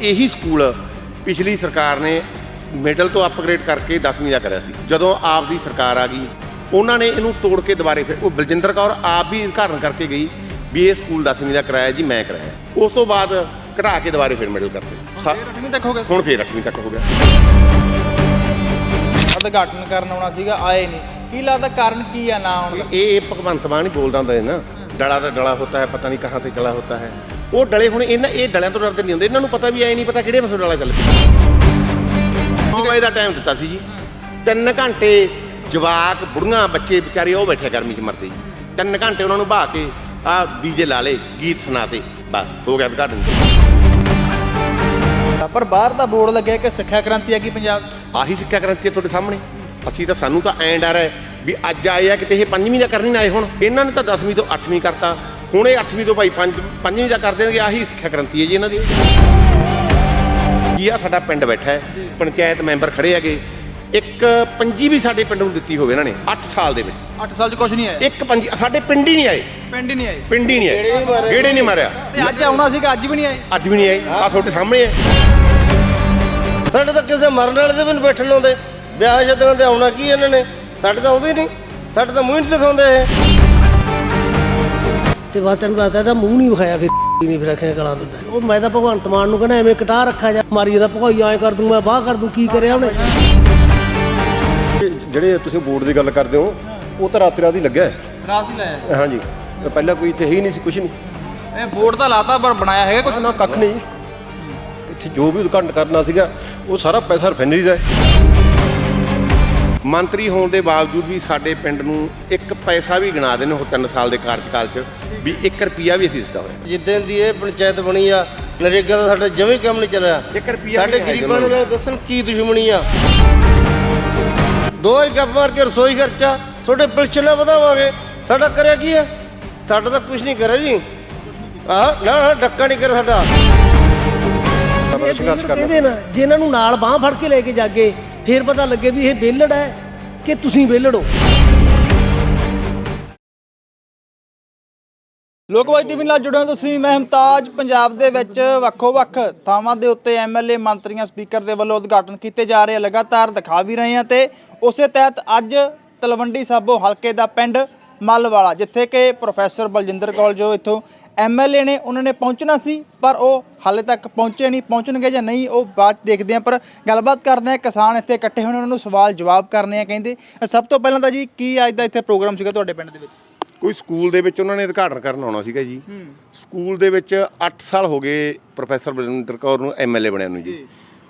ਇਹੀ ਸਕੂਲ ਪਿਛਲੀ ਸਰਕਾਰ ਨੇ ਮਿਡਲ ਤੋਂ ਅਪਗ੍ਰੇਡ ਕਰਕੇ 10ਵੀਂ ਦਾ ਕਰਿਆ ਸੀ। ਜਦੋਂ ਆਪ ਦੀ ਸਰਕਾਰ ਆ ਗਈ ਉਹਨਾਂ ਨੇ ਇਹਨੂੰ ਤੋੜ ਕੇ ਦੁਬਾਰੇ ਫਿਰ ਉਹ ਬਲਜਿੰਦਰ ਕੌਰ ਆਪ ਵੀ ਉਦਘਾਟਨ ਕਰਕੇ ਗਈ ਵੀ ਇਹ ਸਕੂਲ 10ਵੀਂ ਦਾ ਕਰਾਇਆ ਜੀ ਮੈਂ ਕਰਾਇਆ। ਉਸ ਤੋਂ ਬਾਅਦ ਘਟਾ ਕੇ ਦੁਬਾਰੇ ਫਿਰ ਮਿਡਲ ਕਰਤੇ। ਹੁਣ ਫਿਰ 8ਵੀਂ ਤੱਕ ਹੋ ਗਿਆ? ਉਦਘਾਟਨ ਕਰਨ ਆਉਣਾ ਸੀਗਾ ਆਏ ਨਹੀਂ। ਕੀ ਲੱਗਦਾ ਕਾਰਨ ਕੀ ਆ ਨਾ ਆਉਣ ਦਾ? ਇਹ ਇਹ ਭਗਵੰਤ ਮਾਨ ਹੀ ਬੋਲਦਾ ਹੁੰਦਾ ਹੈ ਨਾ ਡਲਾ ਤਾਂ ਡਲਾ ਹੁੰਦਾ ਹੈ ਪਤਾ ਨਹੀਂ ਕਹਾਂ ਸੇ ਚਲਾ ਹੁੰਦਾ ਹੈ। ਉਹ ਡਲੇ ਹੁਣ ਇਹਨਾਂ ਇਹ ਡਲਿਆਂ ਤੋਂ ਡਰਦੇ ਨਹੀਂ ਹੁੰਦੇ। ਇਹਨਾਂ ਨੂੰ ਪਤਾ ਵੀ ਐ ਨਹੀਂ ਪਤਾ ਕਿਹੜੇ ਪਾਸੋਂ ਡਲਾ ਚੱਲ ਪਿਆ। ਵਜੇ ਦਾ ਟਾਈਮ ਦਿੱਤਾ ਸੀ ਜੀ। ਤਿੰਨ ਘੰਟੇ ਜਵਾਕ ਬੁੜੀਆਂ ਬੱਚੇ ਵਿਚਾਰੇ ਉਹ ਬੈਠੇ ਗਰਮੀ 'ਚ ਮਰਦੇ ਜੀ। ਤਿੰਨ ਘੰਟੇ ਉਹਨਾਂ ਨੂੰ ਬਹਾ ਕੇ ਆ ਡੀਜੇ ਲਾ ਲੇ ਗੀਤ ਸੁਣਾਤੇ ਬਸ ਹੋ ਗਿਆ ਉਦਘਾਟਨ। ਪਰ ਬਾਹਰ ਦਾ ਬੋਰਡ ਲੱਗਿਆ ਕਿ ਸਿੱਖਿਆ ਕ੍ਰਾਂਤੀ ਆ ਗਈ ਪੰਜਾਬ। ਆਹੀ ਸਿੱਖਿਆ ਕ੍ਰਾਂਤੀ ਹੈ ਤੁਹਾਡੇ ਸਾਹਮਣੇ। ਅਸੀਂ ਤਾਂ ਸਾਨੂੰ ਤਾਂ ਐਂ ਡਰ ਹੈ ਵੀ ਅੱਜ ਆਏ ਆ ਕਿਤੇ ਇਹ ਪੰਜਵੀਂ ਦਾ ਕਰਨੀ ਨਾ ਆਏ ਹੁਣ। ਇਹਨਾਂ ਨੇ ਤਾਂ 10ਵੀਂ ਤੋਂ 8ਵੀਂ ਕਰਤਾ। ਹੁਣ ਇਹ 8ਵੀਂ ਤੋਂ ਭਾਈ ਪੰਜ ਪੰਜਵੀਂ ਦਾ ਕਰ ਦੇਣਗੇ ਆਹੀ ਸਿੱਖਿਆ ਕ੍ਰਾਂਤੀ ਹੈ ਜੀ ਇਹਨਾਂ ਦੀ। ਜੀ ਆ ਸਾਡਾ ਪਿੰਡ ਬੈਠਾ ਹੈ ਪੰਚਾਇਤ ਮੈਂਬਰ ਖੜੇ ਹੈਗੇ। ਇੱਕ ਪੰਜੀ ਵੀ ਸਾਡੇ ਪਿੰਡ ਨੂੰ ਦਿੱਤੀ ਹੋਵੇ ਇਹਨਾਂ ਨੇ 8 ਸਾਲ ਦੇ ਵਿੱਚ। 8 ਸਾਲ 'ਚ ਕੁਝ ਨਹੀਂ ਆਇਆ। ਇੱਕ ਪੰਜੀ ਸਾਡੇ ਪਿੰਡ ਹੀ ਨਹੀਂ ਆਏ। ਪਿੰਡ ਹੀ ਨਹੀਂ ਆਏ। ਪਿੰਡ ਹੀ ਨਹੀਂ ਆਏ। ਗੇੜੇ ਨਹੀਂ ਮਾਰਿਆ। ਤੇ ਅੱਜ ਆਉਣਾ ਸੀਗਾ ਅੱਜ ਵੀ ਨਹੀਂ ਆਏ? ਅੱਜ ਵੀ ਨਹੀਂ ਆਏ। ਆ ਤੁਹਾਡੇ ਸਾਹਮਣੇ ਹੈ। ਸਾਡੇ ਤਾਂ ਕਿਸੇ ਮਰਨ ਵਾਲੇ ਦੇ ਵੀ ਨਹੀਂ ਬੈਠਣ ਆਉਂਦੇ। ਵਿਆਹ ਸ਼ਾਦੀਆਂ ਤੇ ਆਉਣਾ ਕੀ ਇਹਨਾਂ ਨੇ? ਸਾਡੇ ਤਾਂ ਆਉਂਦੇ ਹੀ ਨਹੀਂ। ਸਾਡੇ ਤਾਂ ਮੂੰਹ ਹੀ ਨਹੀਂ ਦਿਖਾਉਂਦੇ ਇਹ। ਤੇ ਬਸ ਤੈਨੂੰ ਦੱਸਦਾ ਇਹਦਾ ਮੂੰਹ ਨਹੀਂ ਵਿਖਾਇਆ ਫਿਰ ਨਹੀਂ ਫਿਰ ਆਖਿਆ ਗਲਾ ਦਿੰਦਾ ਉਹ ਮੈਂ ਤਾਂ ਭਗਵੰਤ ਮਾਨ ਨੂੰ ਕਹਿੰਦਾ ਐਵੇਂ ਕਟਾ ਰੱਖਿਆ ਜਾ ਮਾਰੀ ਦਾ ਭਗਾਈ ਐਂ ਕਰ ਦੂੰ ਮੈਂ ਬਾਹ ਕਰ ਦੂੰ ਕੀ ਕਰਿਆ ਉਹਨੇ? ਜਿਹੜੇ ਤੁਸੀਂ ਬੋਰਡ ਦੀ ਗੱਲ ਕਰਦੇ ਹੋ ਉਹ ਤਾਂ ਰਾਤ ਰਾਤ ਹੀ ਲੱਗਾ ਹੈ। ਰਾਤ ਹੀ ਲਾਇਆ ਹਾਂਜੀ ਪਹਿਲਾਂ ਕੋਈ ਇੱਥੇ ਹੈ ਹੀ ਨਹੀਂ ਸੀ ਕੁਝ ਨਹੀਂ। ਇਹ ਬੋਰਡ ਤਾਂ ਲਾਤਾ ਪਰ ਬਣਾਇਆ ਹੈਗਾ ਕੁਝ ਨਾ ਕੱਖ ਨਹੀਂ। ਇੱਥੇ ਜੋ ਵੀ ਉਦਘਾਟਨ ਕਰਨਾ ਸੀਗਾ ਉਹ ਸਾਰਾ ਪੈਸਾ ਰਿਫਾਈਨਰੀ ਦਾ ਹੈ। ਮੰਤਰੀ ਹੋਣ ਦੇ ਬਾਵਜੂਦ ਵੀ ਸਾਡੇ ਪਿੰਡ ਨੂੰ ਇੱਕ ਪੈਸਾ ਵੀ ਗਿਣਾ ਦੇਣ ਉਹ 3 ਸਾਲ ਦੇ ਕਾਰਜਕਾਲ 'ਚ ਵੀ 1 ਰੁਪਿਆ ਵੀ ਅਸੀਂ ਦਿੱਤਾ ਹੋਇਆ। ਜਿੱਦਾਂ ਦੀ ਇਹ ਪੰਚਾਇਤ ਬਣੀ ਆ ਨਰੇਗਾ ਦਾ ਸਾਡਾ ਜਮੀ ਕੰਮ ਨਹੀਂ ਚੱਲਿਆ। ਸਾਡੇ ਗਰੀਬਾਂ ਨਾਲ ਦੱਸਣ ਕੀ ਦੁਸ਼ਮਣੀ ਆ। ਦੋ ਗੱਪ ਮਾਰ ਕੇ ਰਸੋਈ ਖਰਚਾ ਤੁਹਾਡੇ ਪਿਲਛਣਾ ਵਧਾਵਾਂਗੇ। ਸਾਡਾ ਕਰਿਆ ਕੀ ਆ? ਸਾਡਾ ਤਾਂ ਕੁਝ ਨਹੀਂ ਕਰਿਆ ਜੀ। ਆਹ ਨਾ ਨਾ ਡੱਕਾ ਨਹੀਂ ਕਰ ਸਾਡਾ। ਕਹਿੰਦੇ ਨਾ ਜੇ ਇਹਨਾਂ ਨੂੰ ਨਾਲ ਬਾਹ ਫੜ ਕੇ ਲੈ ਕੇ ਜਾਗੇ ਫਿਰ ਪਤਾ ਲੱਗੇ ਵੀ ਇਹ ਵਿਹਲੜ ਹੈ ਕਿ ਤੁਸੀਂ ਵਿਹਲੜ ਹੋ। ਲੋਕਵਾਈ ਟੀਵੀ ਨਾਲ ਜੁੜੇ ਹੋ ਤੁਸੀਂ, ਮੈਂ ਹਮਤਾਜ। ਪੰਜਾਬ ਦੇ ਵਿੱਚ ਵੱਖੋ-ਵੱਖ ਥਾਵਾਂ ਦੇ ਉੱਤੇ ਐਮਐਲਏ ਮੰਤਰੀਆਂ, ਸਪੀਕਰ ਦੇ ਵੱਲੋਂ ਉਦਘਾਟਨ ਕੀਤੇ ਜਾ ਰਹੇ ਆ। ਲਗਾਤਾਰ ਦਿਖਾ ਵੀ ਰਹੇ ਆ ਤੇ ਉਸੇ ਤਹਿਤ ਅੱਜ ਤਲਵੰਡੀ ਸਾਬੋ ਹਲਕੇ ਦਾ ਪਿੰਡ ਮੱਲਵਾਲਾ, ਜਿੱਥੇ ਕਿ ਪ੍ਰੋਫੈਸਰ ਬਲਜਿੰਦਰ ਕੌਰ ਜੋ ਇੱਥੋਂ ਐਮਐਲਏ ਨੇ ਉਹਨਾਂ ਨੇ ਪਹੁੰਚਣਾ ਸੀ ਪਰ ਉਹ ਹਾਲੇ ਤੱਕ ਪਹੁੰਚੇ ਨਹੀਂ। ਪਹੁੰਚਣਗੇ ਜਾਂ ਨਹੀਂ ਉਹ ਬਾਅਦ ਦੇਖਦੇ ਆ ਪਰ ਗੱਲਬਾਤ ਕਰਦੇ ਆ ਕਿਸਾਨ ਇੱਥੇ ਇਕੱਠੇ ਨੇ ਉਹਨਾਂ ਨੂੰ ਸਵਾਲ ਜਵਾਬ ਕਰਨੇ ਆ ਕਹਿੰਦੇ ਸਭ ਤੋਂ ਪਹਿਲਾਂ ਤਾਂ ਜੀ ਕੀ ਅੱਜ ਦਾ ਇੱਥੇ ਪ੍ਰੋਗਰਾਮ ਸੀਗਾ ਤੁਹਾਡੇ ਪਿੰਡ ਦੇ ਵਿੱਚ? ਕੋਈ ਸਕੂਲ ਦੇ ਵਿੱਚ ਉਹਨਾਂ ਨੇ ਉਦਘਾਟਨ ਕਰਨ ਆਉਣਾ ਸੀਗਾ ਜੀ। ਸਕੂਲ ਦੇ ਵਿੱਚ 8 ਸਾਲ ਹੋ ਗਏ ਪ੍ਰੋਫੈਸਰ ਬਲਜਿੰਦਰ ਕੌਰ ਨੂੰ ਐਮਐਲਏ ਬਣਿਆ ਨੂੰ ਜੀ।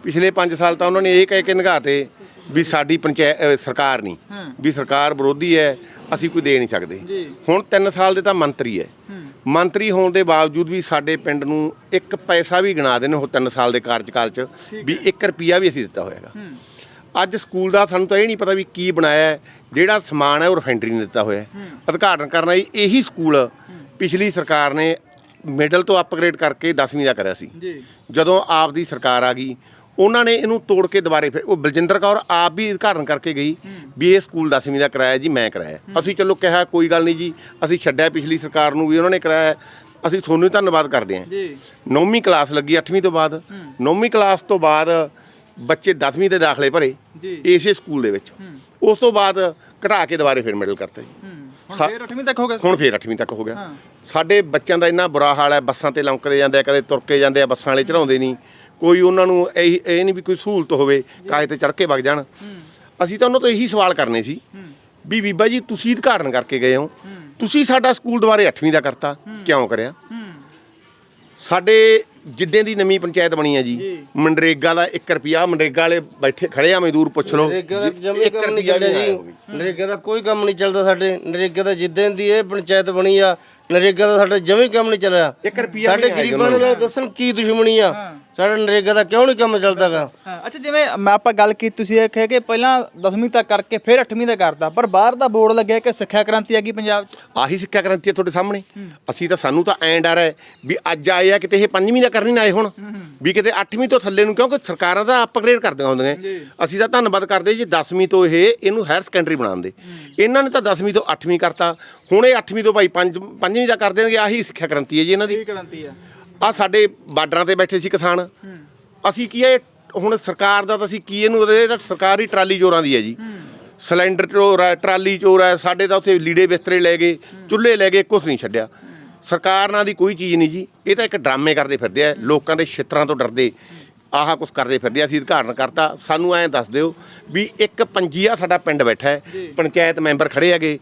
ਪਿਛਲੇ 5 ਸਾਲ ਤਾਂ ਉਹਨਾਂ ਨੇ ਇਹ ਕਹਿ ਕੇ ਨਿਗਾਹਤੇ ਵੀ ਸਾਡੀ ਪੰਚਾਇਤ ਸਰਕਾਰ ਨਹੀਂ ਵੀ ਸਰਕਾਰ ਵਿਰੋਧੀ ਹੈ ਅਸੀਂ ਕੋਈ ਦੇ ਨਹੀਂ ਸਕਦੇ। ਹੁਣ 3 ਸਾਲ ਦੇ ਤਾਂ ਮੰਤਰੀ ਹੈ। ਮੰਤਰੀ ਹੋਣ ਦੇ ਬਾਵਜੂਦ ਵੀ ਸਾਡੇ ਪਿੰਡ ਨੂੰ ਇੱਕ ਪੈਸਾ ਵੀ ਗਿਣਾ ਦੇਣ ਉਹ 3 ਸਾਲ ਦੇ ਕਾਰਜਕਾਲ 'ਚ ਵੀ 1 ਰੁਪਿਆ ਵੀ ਅਸੀਂ ਦਿੱਤਾ ਹੋਇਆਗਾ। ਅੱਜ ਸਕੂਲ ਦਾ ਸਾਨੂੰ ਤਾਂ ਇਹ ਨਹੀਂ ਪਤਾ ਵੀ ਕੀ ਬਣਾਇਆ ਜਿਹੜਾ ਸਮਾਨ ਹੈ ਉਹ ਰਿਫਾਈਨਰੀ ਨੇ ਦਿੱਤਾ ਹੋਇਆ ਹੈ। ਉਦਘਾਟਨ ਕਰਨਾ ਇਹੀ ਸਕੂਲ ਪਿਛਲੀ ਸਰਕਾਰ ਨੇ ਮਿਡਲ ਤੋਂ ਅਪਗ੍ਰੇਡ ਕਰਕੇ 10ਵੀਂ ਦਾ ਕਰਿਆ ਸੀ। ਜਦੋਂ ਆਪ ਦੀ ਸਰਕਾਰ ਆ ਗਈ ਉਹਨਾਂ ਨੇ ਇਹਨੂੰ ਤੋੜ ਕੇ ਦੁਬਾਰੇ ਫਿਰ ਉਹ ਬਲਜਿੰਦਰ ਕੌਰ ਆਪ ਵੀ ਉਦਘਾਟਨ ਕਰਕੇ ਗਈ ਵੀ ਇਹ ਸਕੂਲ 10ਵੀਂ ਦਾ ਕਰਾਇਆ ਜੀ ਮੈਂ ਕਰਾਇਆ। ਅਸੀਂ ਚਲੋ ਕਿਹਾ ਕੋਈ ਗੱਲ ਨਹੀਂ ਜੀ ਅਸੀਂ ਛੱਡਿਆ ਪਿਛਲੀ ਸਰਕਾਰ ਨੂੰ ਵੀ ਉਹਨਾਂ ਨੇ ਕਰਾਇਆ ਅਸੀਂ ਤੁਹਾਨੂੰ ਹੀ ਧੰਨਵਾਦ ਕਰਦੇ ਹਾਂ। ਜੀ। ਨੌਵੀਂ ਕਲਾਸ ਲੱਗੀ 8ਵੀਂ ਤੋਂ ਬਾਅਦ। ਨੌਵੀਂ ਕਲਾਸ ਤੋਂ ਬਾਅਦ ਬੱਚੇ 10ਵੀਂ ਦੇ ਦਾਖਲੇ ਭਰੇ ਜੀ। ਇਸੇ ਸਕੂਲ ਦੇ ਵਿੱਚ। ਉਸ ਤੋਂ ਬਾਅਦ ਘਟਾ ਕੇ ਦੁਬਾਰੇ ਫਿਰ ਮਿਡਲ ਕਰਤਾ ਜੀ। ਹੁਣ ਫੇਰ 8ਵੀਂ ਤੱਕ ਹੋ ਗਿਆ? ਹੁਣ ਫਿਰ 8ਵੀਂ ਤੱਕ ਹੋ ਗਿਆ। ਸਾਡੇ ਬੱਚਿਆਂ ਦਾ ਇੰਨਾ ਬੁਰਾ ਹਾਲ ਹੈ ਬੱਸਾਂ ਤੇ ਲੰਕਦੇ ਜਾਂਦੇ ਆ ਕਦੇ ਤੁਰ ਕੇ ਜਾਂਦੇ ਆ ਬੱਸਾਂ ਵਾਲੇ ਚੜਾਉਂਦੇ ਨਹੀਂ। ਕੋਈ ਉਹਨਾਂ ਨੂੰ ਇਹ ਇਹ ਨਹੀਂ ਵੀ ਕੋਈ ਸਹੂਲਤ ਹੋਵੇ ਕਾਹੇ ਤੇ ਚੜ ਕੇ ਵਗ ਜਾਣ। ਅਸੀਂ ਤਾਂ ਉਹਨਾਂ ਤੋਂ ਇਹੀ ਸਵਾਲ ਕਰਨੇ ਸੀ ਵੀ ਬੀਬਾ ਜੀ ਤੁਸੀਂ ਉਦਘਾਟਨ ਕਰਕੇ ਗਏ ਹੋ। ਤੁਸੀਂ ਸਾਡਾ ਸਕੂਲ ਦੁਬਾਰੇ 8ਵੀਂ ਦਾ ਕਰਤਾ। ਕਿਉਂ ਕਰਿਆ? ਸਾਡੇ ਜਿੱਦਾਂ ਦੀ ਨਵੀਂ ਪੰਚਾਇਤ ਬਣੀ ਹੈ ਜੀ ਮਨਰੇਗਾ ਦਾ 1 ਰੁਪਿਆ ਮਨਰੇਗਾ ਵਾਲੇ ਬੈਠੇ ਖੜੇ ਆ ਮਜ਼ਦੂਰ ਪੁੱਛ ਲਓ। ਨਰੇਗਾ ਦਾ ਜਮੀ ਇੱਕ ਕੰਮ ਨਹੀਂ ਰੁਪਈਆ ਚੱਲਿਆ ਆਇਆ ਜੀ ਹੋਵੇ। ਨਰੇਗਾ ਦਾ ਕੋਈ ਕੰਮ ਨਹੀਂ ਚੱਲਦਾ ਸਾਡੇ। ਨਰੇਗਾ ਦਾ ਜਿੱਦਾਂ ਦੀ ਇਹ ਪੰਚਾਇਤ ਬਣੀ ਆ ਨਰੇਗਾ ਦਾ ਸਾਡਾ ਜਮੀ ਕੰਮ ਨਹੀਂ ਚੱਲਿਆ। ਸਾਡੇ ਗਰੀਬਾਂ ਨਾਲ ਦੱਸਣ ਕੀ ਦੁਸ਼ਮਣੀ ਆ। ਸਾਡਾ ਨਰੇਗਾ ਦਾ ਕਿਉਂ ਨਹੀਂ ਕੰਮ ਚੱਲਦਾਗਾ? ਹਾਂ, ਅੱਛਾ ਜਿਵੇਂ ਮੈਂ ਆਪਾਂ ਗੱਲ ਕੀਤੀ ਤੁਸੀਂ ਇਹ ਕਹੇ ਕਿ ਪਹਿਲਾਂ 10ਵੀਂ ਤੱਕ ਕਰਕੇ ਫਿਰ 8ਵੀਂ ਦਾ ਕਰਤਾ ਪਰ ਬਾਹਰ ਦਾ ਬੋਰਡ ਲੱਗਿਆ ਕਿ ਸਿੱਖਿਆ ਕ੍ਰਾਂਤੀ ਆ ਗਈ ਪੰਜਾਬ 'ਚ। ਆਹੀ ਸਿੱਖਿਆ ਕ੍ਰਾਂਤੀ ਹੈ ਤੁਹਾਡੇ ਸਾਹਮਣੇ। ਅਸੀਂ ਤਾਂ ਸਾਨੂੰ ਤਾਂ ਐਂ ਡਰ ਹੈ ਵੀ ਅੱਜ ਆਏ ਆ ਕਿਤੇ ਇਹ ਪੰਜਵੀਂ ਦਾ ਕਰਨੀ ਨਾ ਆਏ ਹੁਣ। ਵੀ ਕਿਤੇ 8ਵੀਂ ਤੋਂ ਥੱਲੇ ਨੂੰ ਕਿਉਂਕਿ ਸਰਕਾਰਾਂ ਤਾਂ ਅਪਗ੍ਰੇਡ ਕਰਦੀਆਂ ਹੁੰਦੀਆਂ। ਅਸੀਂ ਤਾਂ ਧੰਨਵਾਦ ਕਰਦੇ ਜੀ 10ਵੀਂ ਤੋਂ ਇਹ ਇਹਨੂੰ ਹਾਇਰ ਸੈਕੰਡਰੀ ਬਣਾਉਂਦੇ ਇਹਨਾਂ ਨੇ ਤਾਂ 10ਵੀਂ ਤੋਂ 8ਵੀਂ ਕਰਤਾ। ਹੁਣ ਇਹ 8ਵੀਂ ਤੋਂ ਭਾਈ ਪੰਜ ਪੰਜਵੀਂ ਦਾ ਕਰ ਦੇਣਗੇ ਆਹੀ ਸਿੱਖਿਆ ਕ੍ਰਾਂਤੀ ਹੈ ਜੀ ਇਹਨਾਂ ਦੀ। ਕ੍ਰਾਂਤੀ ਆ। ਆ ਸਾਡੇ ਬਾਰਡਰਾਂ ਤੇ ਬੈਠੇ ਸੀ ਕਿਸਾਨ। ਅਸੀਂ ਕੀ ਹੈ ਹੁਣ ਸਰਕਾਰ ਦਾ ਤਾਂ ਅਸੀਂ ਕੀ ਇਹਨੂੰ ਉਹਦੇ ਤਾਂ ਸਰਕਾਰੀ ਟਰਾਲੀ ਚੋਰਾਂ ਦੀ ਹੈ ਜੀ। ਸਿਲੰਡਰ ਚੋਰ ਹੈ ਟਰਾਲੀ ਚੋਰ ਹੈ ਸਾਡੇ ਤਾਂ ਉੱਥੇ ਲੀੜੇ ਬਿਸਤਰੇ ਲੈ ਗਏ ਚੁੱਲ੍ਹੇ ਲੈ ਗਏ ਕੁਝ ਨਹੀਂ ਛੱਡਿਆ। ਸਰਕਾਰ ਨਾਲ ਦੀ ਕੋਈ ਚੀਜ਼ ਨਹੀਂ ਜੀ ਇਹ ਤਾਂ ਇੱਕ ਡਰਾਮੇ ਕਰਦੇ ਫਿਰਦੇ ਆ ਲੋਕਾਂ ਦੇ ਛਿੱਤਰਾਂ ਤੋਂ ਡਰਦੇ ਆਹ ਕੁਝ ਕਰਦੇ ਫਿਰਦੇ ਆ ਅਸੀਂ ਉਦਘਾਟਨ ਕਰਤਾ ਸਾਨੂੰ ਐਂ ਦੱਸ ਦਿਓ ਵੀ ਇੱਕ ਪੰਜੀਆ ਸਾਡਾ ਪਿੰਡ ਬੈਠਾ ਹੈ ਪੰਚਾਇਤ ਮੈਂਬਰ ਖੜੇ ਹੈਗੇ